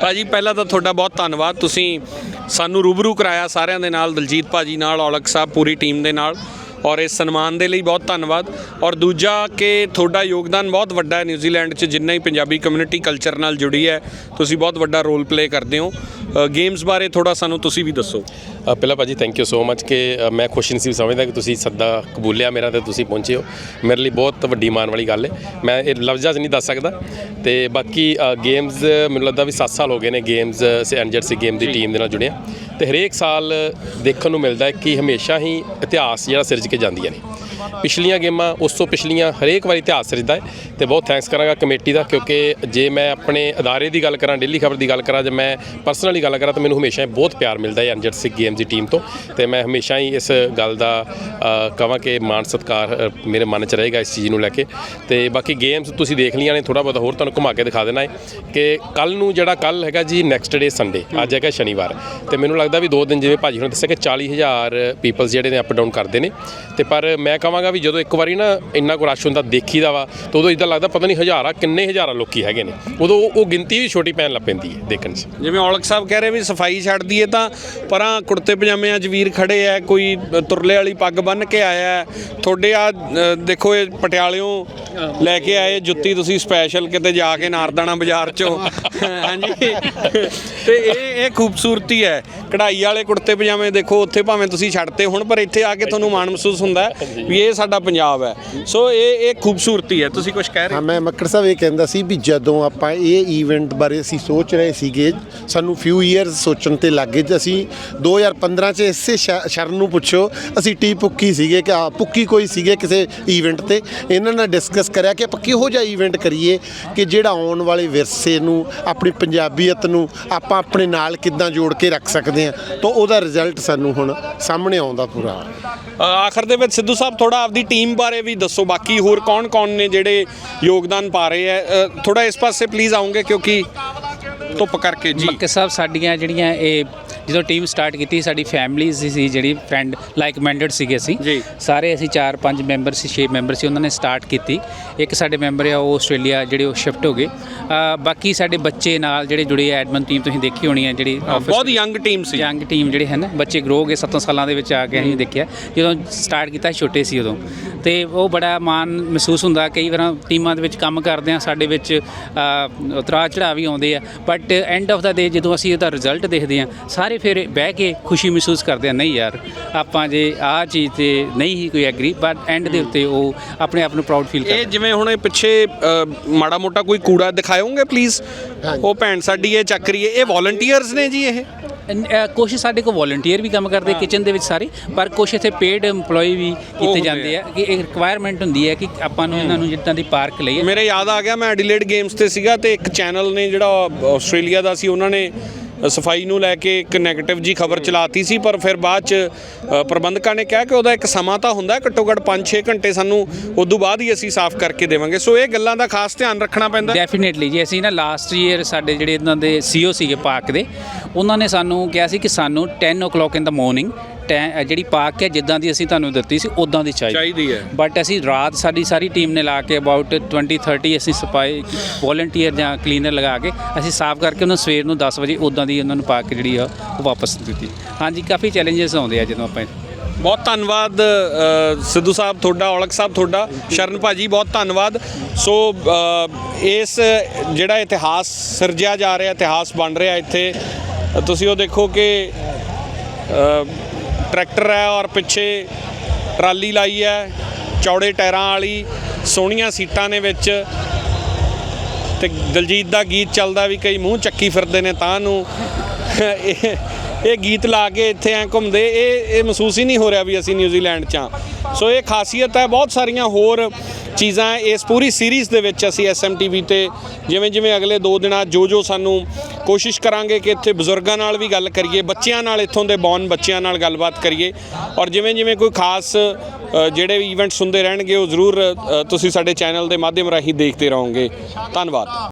ਭਾਜੀ ਪਹਿਲਾਂ ਤਾਂ ਤੁਹਾਡਾ ਬਹੁਤ ਧੰਨਵਾਦ। ਤੁਸੀਂ ਸਾਨੂੰ ਰੂਬਰੂ ਕਰਾਇਆ ਸਾਰਿਆਂ ਦੇ ਨਾਲ ਦਲਜੀਤ ਭਾਜੀ ਨਾਲ ਔਲਖ ਸਾਹਿਬ ਪੂਰੀ ਟੀਮ ਦੇ ਨਾਲ। ਔਰ ਇਸ ਸਨਮਾਨ ਦੇ ਲਈ ਬਹੁਤ ਧੰਨਵਾਦ। ਔਰ ਦੂਜਾ ਕਿ ਤੁਹਾਡਾ ਯੋਗਦਾਨ ਬਹੁਤ ਵੱਡਾ ਹੈ ਨਿਊਜ਼ੀਲੈਂਡ 'ਚ ਜਿੰਨਾ ਹੀ ਪੰਜਾਬੀ ਕਮਿਊਨਿਟੀ ਕਲਚਰ ਨਾਲ ਜੁੜੀ ਹੈ ਤੁਸੀਂ ਬਹੁਤ ਵੱਡਾ ਰੋਲ ਪਲੇ ਕਰਦੇ ਹੋ। ਗੇਮਸ ਬਾਰੇ ਥੋੜਾ ਸਾਨੂੰ ਤੁਸੀਂ ਵੀ ਦੱਸੋ। ਅ, ਪਹਿਲਾਂ ਭਾਜੀ ਥੈਂਕ ਯੂ ਸੋ ਮੱਚ ਕਿ ਅ, ਮੈਂ ਖੁਸ਼ਨਸੀਬ ਸਮਝਦਾ ਕਿ ਤੁਸੀਂ ਸੱਦਾ ਕਬੂਲਿਆ ਮੇਰਾ ਤੇ ਤੁਸੀਂ ਪਹੁੰਚੇ ਹੋ। ਮੇਰੇ ਲਈ ਬਹੁਤ ਵੱਡੀ ਮਾਣ ਵਾਲੀ ਗੱਲ ਹੈ। ਮੈਂ ਇਹ ਲਫ਼ਜ਼ਾਂ 'ਚ ਨਹੀਂ ਦੱਸ ਸਕਦਾ। ਤੇ ਬਾਕੀ ਗੇਮਸ ਮੈਨੂੰ ਲੱਗਦਾ ਵੀ 7 ਸਾਲ ਹੋ ਗਏ ਨੇ ਗੇਮਸ ਸੇ ਐਨਜਰਸੀ ਗੇਮ ਦੀ ਟੀਮ ਦੇ ਨਾਲ ਜੁੜਿਆ। ਤੇ ਹਰੇਕ ਸਾਲ ਦੇਖਣ ਨੂੰ ਮਿਲਦਾ ਹੈ ਕਿ ਹਮੇਸ਼ਾ ਹੀ ਇਤਿਹਾਸ ਜਿਹੜਾ ਸਿਰਜ ਕੇ ਜਾਂਦੀਆਂ ਨੇ। ਪਿਛਲੀਆਂ ਗੇਮਾਂ ਉਸ ਤੋਂ ਪਿਛਲੀਆਂ ਹਰੇਕ ਵਾਰੀ ਇਤਿਹਾਸ ਸਿਰਜਦਾ ਹੈ ਤੇ ਬਹੁਤ ਥੈਂਕਸ ਕਰਾਂਗਾ ਕਮੇਟੀ ਦਾ, ਕਿਉਂਕਿ ਜੇ ਮੈਂ ਆਪਣੇ ਅਦਾਰੇ ਦੀ ਗੱਲ ਕਰਾਂ, ਡੇਲੀ ਖਬਰ ਦੀ ਗੱਲ ਕਰਾਂ, ਜੇ ਮੈਂ ਪਰਸਨਲੀ ਗੱਲ ਕਰਾਂ, ਤਾਂ ਮੈਨੂੰ ਹਮੇਸ਼ਾ ਹੀ ਬਹੁਤ ਪਿਆਰ ਮਿਲਦਾ ਹੈ ਅਨਜਟ ਸਿੱਖ ਗੇਮਸ ਦੀ ਟੀਮ ਤੋਂ। ਤੇ ਮੈਂ ਹਮੇਸ਼ਾ ਹੀ ਇਸ ਗੱਲ ਦਾ ਕਹਾਂ ਕਿ ਮਾਣ ਸਤਿਕਾਰ ਮੇਰੇ ਮਨ 'ਚ ਰਹੇਗਾ ਇਸ ਚੀਜ਼ ਨੂੰ ਲੈ ਕੇ। ਤੇ ਬਾਕੀ ਗੇਮਸ ਤੁਸੀਂ ਦੇਖ ਲਈਆਂ ਨੇ ਥੋੜਾ ਬਹੁਤ ਹੋਰ ਤੁਹਾਨੂੰ ਘੁਮਾ ਕੇ ਦਿਖਾ ਦੇਣਾ ਹੈ ਕਿ ਕੱਲ ਨੂੰ ਜਿਹੜਾ ਕੱਲ ਹੈਗਾ ਜੀ ਨੈਕਸਟ ਡੇ ਸੰਡੇ ਅੱਜ ਹੈਗਾ ਸ਼ਨੀਵਾਰ। ਤੇ ਮੈਨੂੰ ਲੱਗਦਾ ਵੀ ਦੋ ਦਿਨ ਜਿਵੇਂ ਭਾਜੀ ਹੁਣ ਦੱਸਿਆ ਕਿ 40000 ਪੀਪਲਸ ਜਿਹੜੇ ਨੇ ਅਪ ਡਾਊਨ ਕਰਦੇ ਨੇ। ਤੇ ਪਰ ਮੈਂ ਕਹਾਂਗਾ ਵੀ ਜਦੋਂ ਇੱਕ ਵਾਰੀ ਨਾ ਇੰਨਾ ਕੁ ਰਸ਼ ਹੁੰਦਾ ਦੇਖੀਦਾ ਵਾ, ਤਾਂ ਉਦੋਂ ਇਦਾਂ ਲੱਗਦਾ ਪਤਾ ਨਹੀਂ ਹਜ਼ਾਰਾਂ, ਕਿੰਨੇ ਹਜ਼ਾਰਾਂ ਲੋਕੀ ਹੈਗੇ ਨੇ। ਉਦੋਂ ਉਹ- ਗਿਣਤੀ ਵੀ ਛੋਟੀ ਪੈਣ ਲੱਗ ਪੈਂਦੀ ਹੈ ਦੇਖਣ 'ਚ। ਜਿਵੇਂ ਔਲਖ ਸਾਹਿਬ ਕਹਿ ਰਹੇ ਵੀ ਸਫ਼ਾਈ ਛੱਡ ਦਈਏ ਤਾਂ ਪਰਾਂ ਕੁੜਤੇ ਪਜਾਮੇ ਅੱਜ ਵੀਰ ਖੜੇ ਐ, ਕੋਈ ਤੁਰਲੇ ਵਾਲੀ ਪੱਗ ਬੰਨ ਕੇ ਆਇਆ ਤੁਹਾਡੇ ਆ ਦੇਖੋ ਇਹ ਪਟਿਆਲਿਓਂ ਲੈ ਕੇ ਆਏ ਜੁੱਤੀ ਤੁਸੀਂ ਸਪੈਸ਼ਲ ਕਿਤੇ ਜਾ ਕੇ ਨਾਰਦਾਣਾ ਬਾਜ਼ਾਰ 'ਚੋਂ। ਹਾਂਜੀ। ਤੇ ਇਹ ਇਹ ਖੂਬਸੂਰਤੀ ਹੈ ਕਢਾਈ ਵਾਲੇ ਕੁੜਤੇ ਪਜਾਮੇ ਦੇਖੋ, ਉੱਥੇ ਭਾਵੇਂ ਤੁਸੀਂ ਛੱਡਤੇ ਹੁਣ, ਪਰ ਇੱਥੇ ਆ ਕੇ ਤੁਹਾਨੂੰ ਮਾਣ ਮਹਿਸੂਸ ਹੁੰਦਾ ਹੈ ਵੀ ਇਹ ਸਾਡਾ ਪੰਜਾਬ ਹੈ। ਸੋ ਇਹ ਇਹ ਖੂਬਸੂਰਤੀ ਹੈ। ਤੁਸੀਂ ਕੁਝ ਕਹਿ ਰਹੇ ਹਾਂ ਮੈਂ ਮੱਕੜ ਸਾਹਿਬ ਇਹ ਕਹਿੰਦਾ ਸੀ ਵੀ ਜਦੋਂ ਆਪਾਂ ਇਹ ਈਵੈਂਟ ਬਾਰੇ ਅਸੀਂ ਸੋਚ ਰਹੇ ਸੀਗੇ ਸਾਨੂੰ ਫਿਊ ਇਅਰਸ ਸੋਚਣ ਤੇ ਲੱਗੇ ਤੇ ਅਸੀਂ 2015 ਚ ਇਸੇ ਸ਼ਰਨ ਨੂੰ ਪੁੱਛੋ ਅਸੀਂ ਟੀ ਪੁੱਕੀ ਸੀਗੇ ਕਿ ਆ ਪੁੱਕੀ ਕੋਈ ਸੀਗੇ ਕਿਸੇ ਈਵੈਂਟ ਤੇ। ਇਹਨਾਂ ਨਾਲ ਡਿਸਕਸ ਕਰਿਆ ਕਿ ਆਪਾਂ ਕਿਹੋ ਜਿਹਾ ਈਵੈਂਟ ਕਰੀਏ ਕਿ ਜਿਹੜਾ ਆਉਣ ਵਾਲੇ ਵਿਰਸੇ ਨੂੰ ਆਪਣੀ ਪੰਜਾਬੀਅਤ ਨੂੰ ਆਪਾਂ ਆਪਣੇ ਨਾਲ ਕਿੱਦਾਂ ਜੋੜ ਕੇ ਰੱਖ ਸਕਦੇ ਹਾਂ। ਤਾਂ ਉਹਦਾ ਰਿਜ਼ਲਟ ਸਾਨੂੰ ਹੁਣ ਸਾਹਮਣੇ ਆਉਂਦਾ ਪੂਰਾ। ਅ, ਆਖਰ ਦੇ ਵਿੱਚ ਸਿੱਧੂ ਸਾਹਿਬ ਥੋੜਾ ਆਪਦੀ ਟੀਮ ਬਾਰੇ ਵੀ ਦੱਸੋ। ਬਾਕੀ ਹੋਰ ਕੌਣ-ਕੌਣ ਨੇ ਜਿਹੜੇ ਯੋਗਦਾਨ ਪਾ ਰਹੇ ਆ ਥੋੜਾ ਇਸ ਪਾਸੇ ਪਲੀਜ਼ ਆਉਂਗੇ ਕਿਉਂਕਿ ਧੁੱਪ ਕਰਕੇ ਜੀ। ਮੱਕੇ ਸਾਹਿਬ, ਸਾਡੀਆਂ ਜਿਹੜੀਆਂ ਇਹ ਜਦੋਂ ਟੀਮ ਸਟਾਰਟ ਕੀਤੀ ਸਾਡੀ ਫੈਮਿਲੀ ਸੀ ਜਿਹੜੀ ਫਰੈਂਡ ਲਾਈਕ ਮਾਈਂਡਡ ਸੀਗੇ ਅਸੀਂ। ਸਾਰੇ ਅਸੀਂ 4-5 ਮੈਂਬਰ ਸੀ 6 ਮੈਂਬਰ ਸੀ ਉਹਨਾਂ ਨੇ ਸਟਾਰਟ ਕੀਤੀ। ਇੱਕ ਸਾਡੇ ਮੈਂਬਰ ਆ ਉਹ ਆਸਟ੍ਰੇਲੀਆ ਜਿਹੜੇ ਉਹ ਸ਼ਿਫਟ ਹੋ ਗਏ। ਬਾਕੀ ਸਾਡੇ ਬੱਚੇ ਨਾਲ ਜਿਹੜੇ ਜੁੜੇ ਆ ਐਡਮਨ ਟੀਮ ਤੁਸੀਂ ਦੇਖੀ ਹੋਣੀ ਹੈ ਜਿਹੜੀ ਬਹੁਤ ਯੰਗ ਟੀਮ ਸੀ। ਯੰਗ ਟੀਮ ਜਿਹੜੇ ਹਨ ਬੱਚੇ ਗਰੋ ਹੋ ਗਏ 7 ਸਾਲਾਂ ਦੇ ਵਿੱਚ ਆ ਕੇ ਅਸੀਂ ਦੇਖਿਆ। ਜਦੋਂ ਸਟਾਰਟ ਕੀਤਾ ਛੋਟੇ ਸੀ ਉਦੋਂ। ਤੇ ਉਹ ਬੜਾ ਮਾਣ ਮਹਿਸੂਸ ਹੁੰਦਾ ਕਈ ਵਾਰ ਟੀਮਾਂ ਦੇ ਵਿੱਚ ਕੰਮ ਕਰਦੇ ਆ ਸਾਡੇ ਵਿੱਚ ਅ, ਉਤਰਾਅ ਚੜਾਅ ਵੀ ਆਉਂਦੇ ਆ। But end of the day ਜਦੋਂ ਅਸੀਂ ਉਹਦਾ ਰਿਜ਼ਲਟ ਦੇਖਦੇ ਆ ਸਾਰੇ ਫਿਰ ਬਹਿ ਕੇ ਖੁਸ਼ੀ ਮਹਿਸੂਸ ਕਰਦੇ ਆ ਨਹੀਂ ਯਾਰ ਆਪਾਂ ਜੇ ਆਹ ਚੀਜ਼ ਤੇ ਨਹੀਂ ਹੀ ਕੋਈ ਐਗਰੀ ਬਟ ਐਂਡ ਦੇ ਉੱਤੇ ਉਹ ਆਪਣੇ ਆਪ ਨੂੰ ਪ੍ਰਾਊਡ ਫੀਲ ਇਹ ਕਰਦੇ। ਜਿਵੇਂ ਹੁਣ ਇਹ ਪਿੱਛੇ ਅ, ਮਾੜਾ ਮੋਟਾ ਕੋਈ ਕੂੜਾ ਦਿਖਾਓਗੇ ਪਲੀਜ਼ ਉਹ ਭੈਣ ਸਾਡੀ ਇਹ ਚੱਕ ਰਹੀ ਹੈ। ਇਹ ਵੋਲੰਟੀਅਰਸ ਨੇ ਜੀ ਇਹ? ਕੁਝ ਸਾਡੇ ਕੋਲ ਵੋਲੰਟੀਅਰ ਵੀ ਕੰਮ ਕਰਦੇ ਕਿਚਨ ਦੇ ਵਿੱਚ ਸਾਰੇ ਪਰ ਕੁਝ ਇੱਥੇ ਪੇਡ EMPLOYE ਵੀ ਕੀਤੇ ਹੁੰਦੇ ਜਾਂਦੇ ਆ। ਕਿ ਇੱਕ ਰਿਕੁਆਇਰਮੈਂਟ ਹੁੰਦੀ ਹੈ ਕਿ ਆਪਾਂ ਨੂੰ ਇਹਨਾਂ ਨੂੰ ਜਿੱਦਾਂ ਦੀ ਪਾਰਕ ਲਈਏ ਮੇਰੇ ਯਾਦ ਆ ਗਿਆ ਮੈਂ ਐਡੀਲੇਡ ਗੇਮਸ ਤੇ ਸੀਗਾ ਤੇ ਇੱਕ ਚੈਨਲ ਨੇ ਜਿਹੜਾ ਆਸਟ੍ਰੇਲੀਆ ਦਾ ਸੀ ਉਹਨਾਂ ਨੇ ਸਫ਼ਾਈ ਨੂੰ ਲੈ ਕੇ ਇੱਕ 네ਗੇਟਿਵ ਜੀ ਖਬਰ ਚਲਾਤੀ ਸੀ ਪਰ ਫਿਰ ਬਾਅਦ ਚ ਅ, ਪ੍ਰਬੰਧਕਾਂ ਨੇ ਕਿਹਾ ਕਿ ਉਹਦਾ ਇੱਕ ਸਮਾਂ ਤਾਂ ਹੁੰਦਾ ਹੈ, ਘੱਟੋ ਘੱਟ 5-6 ਘੰਟੇ ਸਾਨੂੰ ਉਦੋਂ ਬਾਅਦ ਹੀ ਅਸੀਂ ਸਾਫ਼ ਕਰਕੇ ਦੇਵਾਂਗੇ। ਸੋ ਇਹ ਗੱਲਾਂ ਦਾ ਖਾਸ ਧਿਆਨ ਰੱਖਣਾ ਪੈਂਦਾ। ਡੈਫੀਨੇਟਲੀ ਜੀ ਅਸੀਂ ਨਾ ਲਾਸਟ ਈਅਰ ਸਾਡੇ ਜਿਹੜੇ ਇਹਨਾਂ ਦੇ ਸੀਓ ਸੀਗੇ ਪਾਰਕ ਦੇ ਉਹਨਾਂ ਨੇ ਸਾਨੂੰ ਕਿਹਾ ਸੀ ਕਿ ਸਾਨੂੰ 10 o'clock ਇਨ ਦਾ ਮਾਰਨਿੰਗ ਜਿਹੜੀ ਪਾਰਕ ਹੈ ਜਿੱਦਾਂ ਦੀ ਅਸੀਂ ਤੁਹਾਨੂੰ ਦਿੱਤੀ ਸੀ ਉਦਾਂ ਦੀ ਚਾਹੀਦੀ। ਚਾਹੀਦੀ ਹੈ। ਬਟ ਅਸੀਂ ਰਾਤ ਸਾਡੀ ਸਾਰੀ ਟੀਮ ਨੇ ਲਾ ਕੇ ਅਬਾਊਟ 20 30 ਅਸੀਂ ਸਫ਼ਾਈ ਵੋਲੰਟੀਅਰ ਜਾਂ ਕਲੀਨਰ ਲਗਾ ਕੇ ਅਸੀਂ ਸਾਫ਼ ਕਰਕੇ ਉਹਨਾਂ ਸਵੇਰ ਨੂੰ 10 ਵਜੇ ਉਦਾਂ ਦੀ ਉਹਨਾਂ ਨੂੰ ਪਾਰਕ ਜਿਹੜੀ ਆ ਉਹ ਵਾਪਸ ਦਿੱਤੀ। ਹਾਂਜੀ ਕਾਫੀ ਚੈਲੰਜਸ ਆਉਂਦੇ ਆ ਜਦੋਂ ਆਪਾਂ ਬਹੁਤ ਧੰਨਵਾਦ ਅ, ਸਿੱਧੂ ਸਾਹਿਬ ਤੁਹਾਡਾ ਔਲਖ ਸਾਹਿਬ ਤੁਹਾਡਾ ਸ਼ਰਨ ਭਾਜੀ ਬਹੁਤ ਧੰਨਵਾਦ। ਸੋ ਅ, ਇਸ ਜਿਹੜਾ ਇਤਿਹਾਸ ਸਿਰਜਿਆ ਜਾ ਰਿਹਾ ਇਤਿਹਾਸ ਬਣ ਰਿਹਾ ਇੱਥੇ ਤੁਸੀਂ ਉਹ ਦੇਖੋ ਕਿ ਅ, ਟਰੈਕਟਰ ਹੈ ਔਰ ਪਿੱਛੇ ਟਰਾਲੀ ਲਾਈ ਹੈ, ਚੌੜੇ ਟਾਇਰਾਂ ਵਾਲੀ, ਸੋਹਣੀਆਂ ਸੀਟਾਂ ਨੇ ਵਿੱਚ। ਤੇ ਦਲਜੀਤ ਦਾ ਗੀਤ ਚੱਲਦਾ ਵੀ ਕਈ ਮੂੰਹ ਚੱਕੀ ਫਿਰਦੇ ਨੇ ਤਾਂ ਨੂੰ। ਇਹ ਇਹ ਗੀਤ ਲਾ ਕੇ ਇੱਥੇ ਐ ਘੁੰਮਦੇ, ਇਹ ਇਹ ਮਹਿਸੂਸ ਹੀ ਨਹੀਂ ਹੋ ਰਿਹਾ ਵੀ ਅਸੀਂ ਨਿਊਜ਼ੀਲੈਂਡ 'ਚ ਆ ਸੋ ਇਹ ਖਾਸੀਅਤ ਹੈ, ਬਹੁਤ ਸਾਰੀਆਂ ਹੋਰ ਚੀਜ਼ਾਂ ਇਸ ਪੂਰੀ ਸੀਰੀਜ਼ ਦੇ ਵਿੱਚ ਅਸੀਂ ਐਸਐਮਟੀਵੀ ਤੇ ਜਿਵੇਂ ਜਿਵੇਂ ਅਗਲੇ 2 ਦਿਨਾਂ ਜੋ ਜੋ ਸਾਨੂੰ ਕੋਸ਼ਿਸ਼ ਕਰਾਂਗੇ ਕਿ ਇੱਥੇ ਬਜ਼ੁਰਗਾਂ ਨਾਲ ਵੀ ਗੱਲ ਕਰੀਏ, ਬੱਚਿਆਂ ਨਾਲ, ਇੱਥੋਂ ਦੇ ਬੌਨ ਬੱਚਿਆਂ ਨਾਲ ਗੱਲਬਾਤ ਕਰੀਏ। ਔਰ ਜਿਵੇਂ ਜਿਵੇਂ ਕੋਈ ਖਾਸ ਜਿਹੜੇ ਵੀ ਇਵੈਂਟਸ ਹੁੰਦੇ ਰਹਿਣਗੇ, ਉਹ ਜ਼ਰੂਰ ਤੁਸੀਂ ਸਾਡੇ ਚੈਨਲ ਦੇ ਮਾਧਿਅਮ ਰਾਹੀਂ ਦੇਖਦੇ ਰਹੋਗੇ। ਧੰਨਵਾਦ।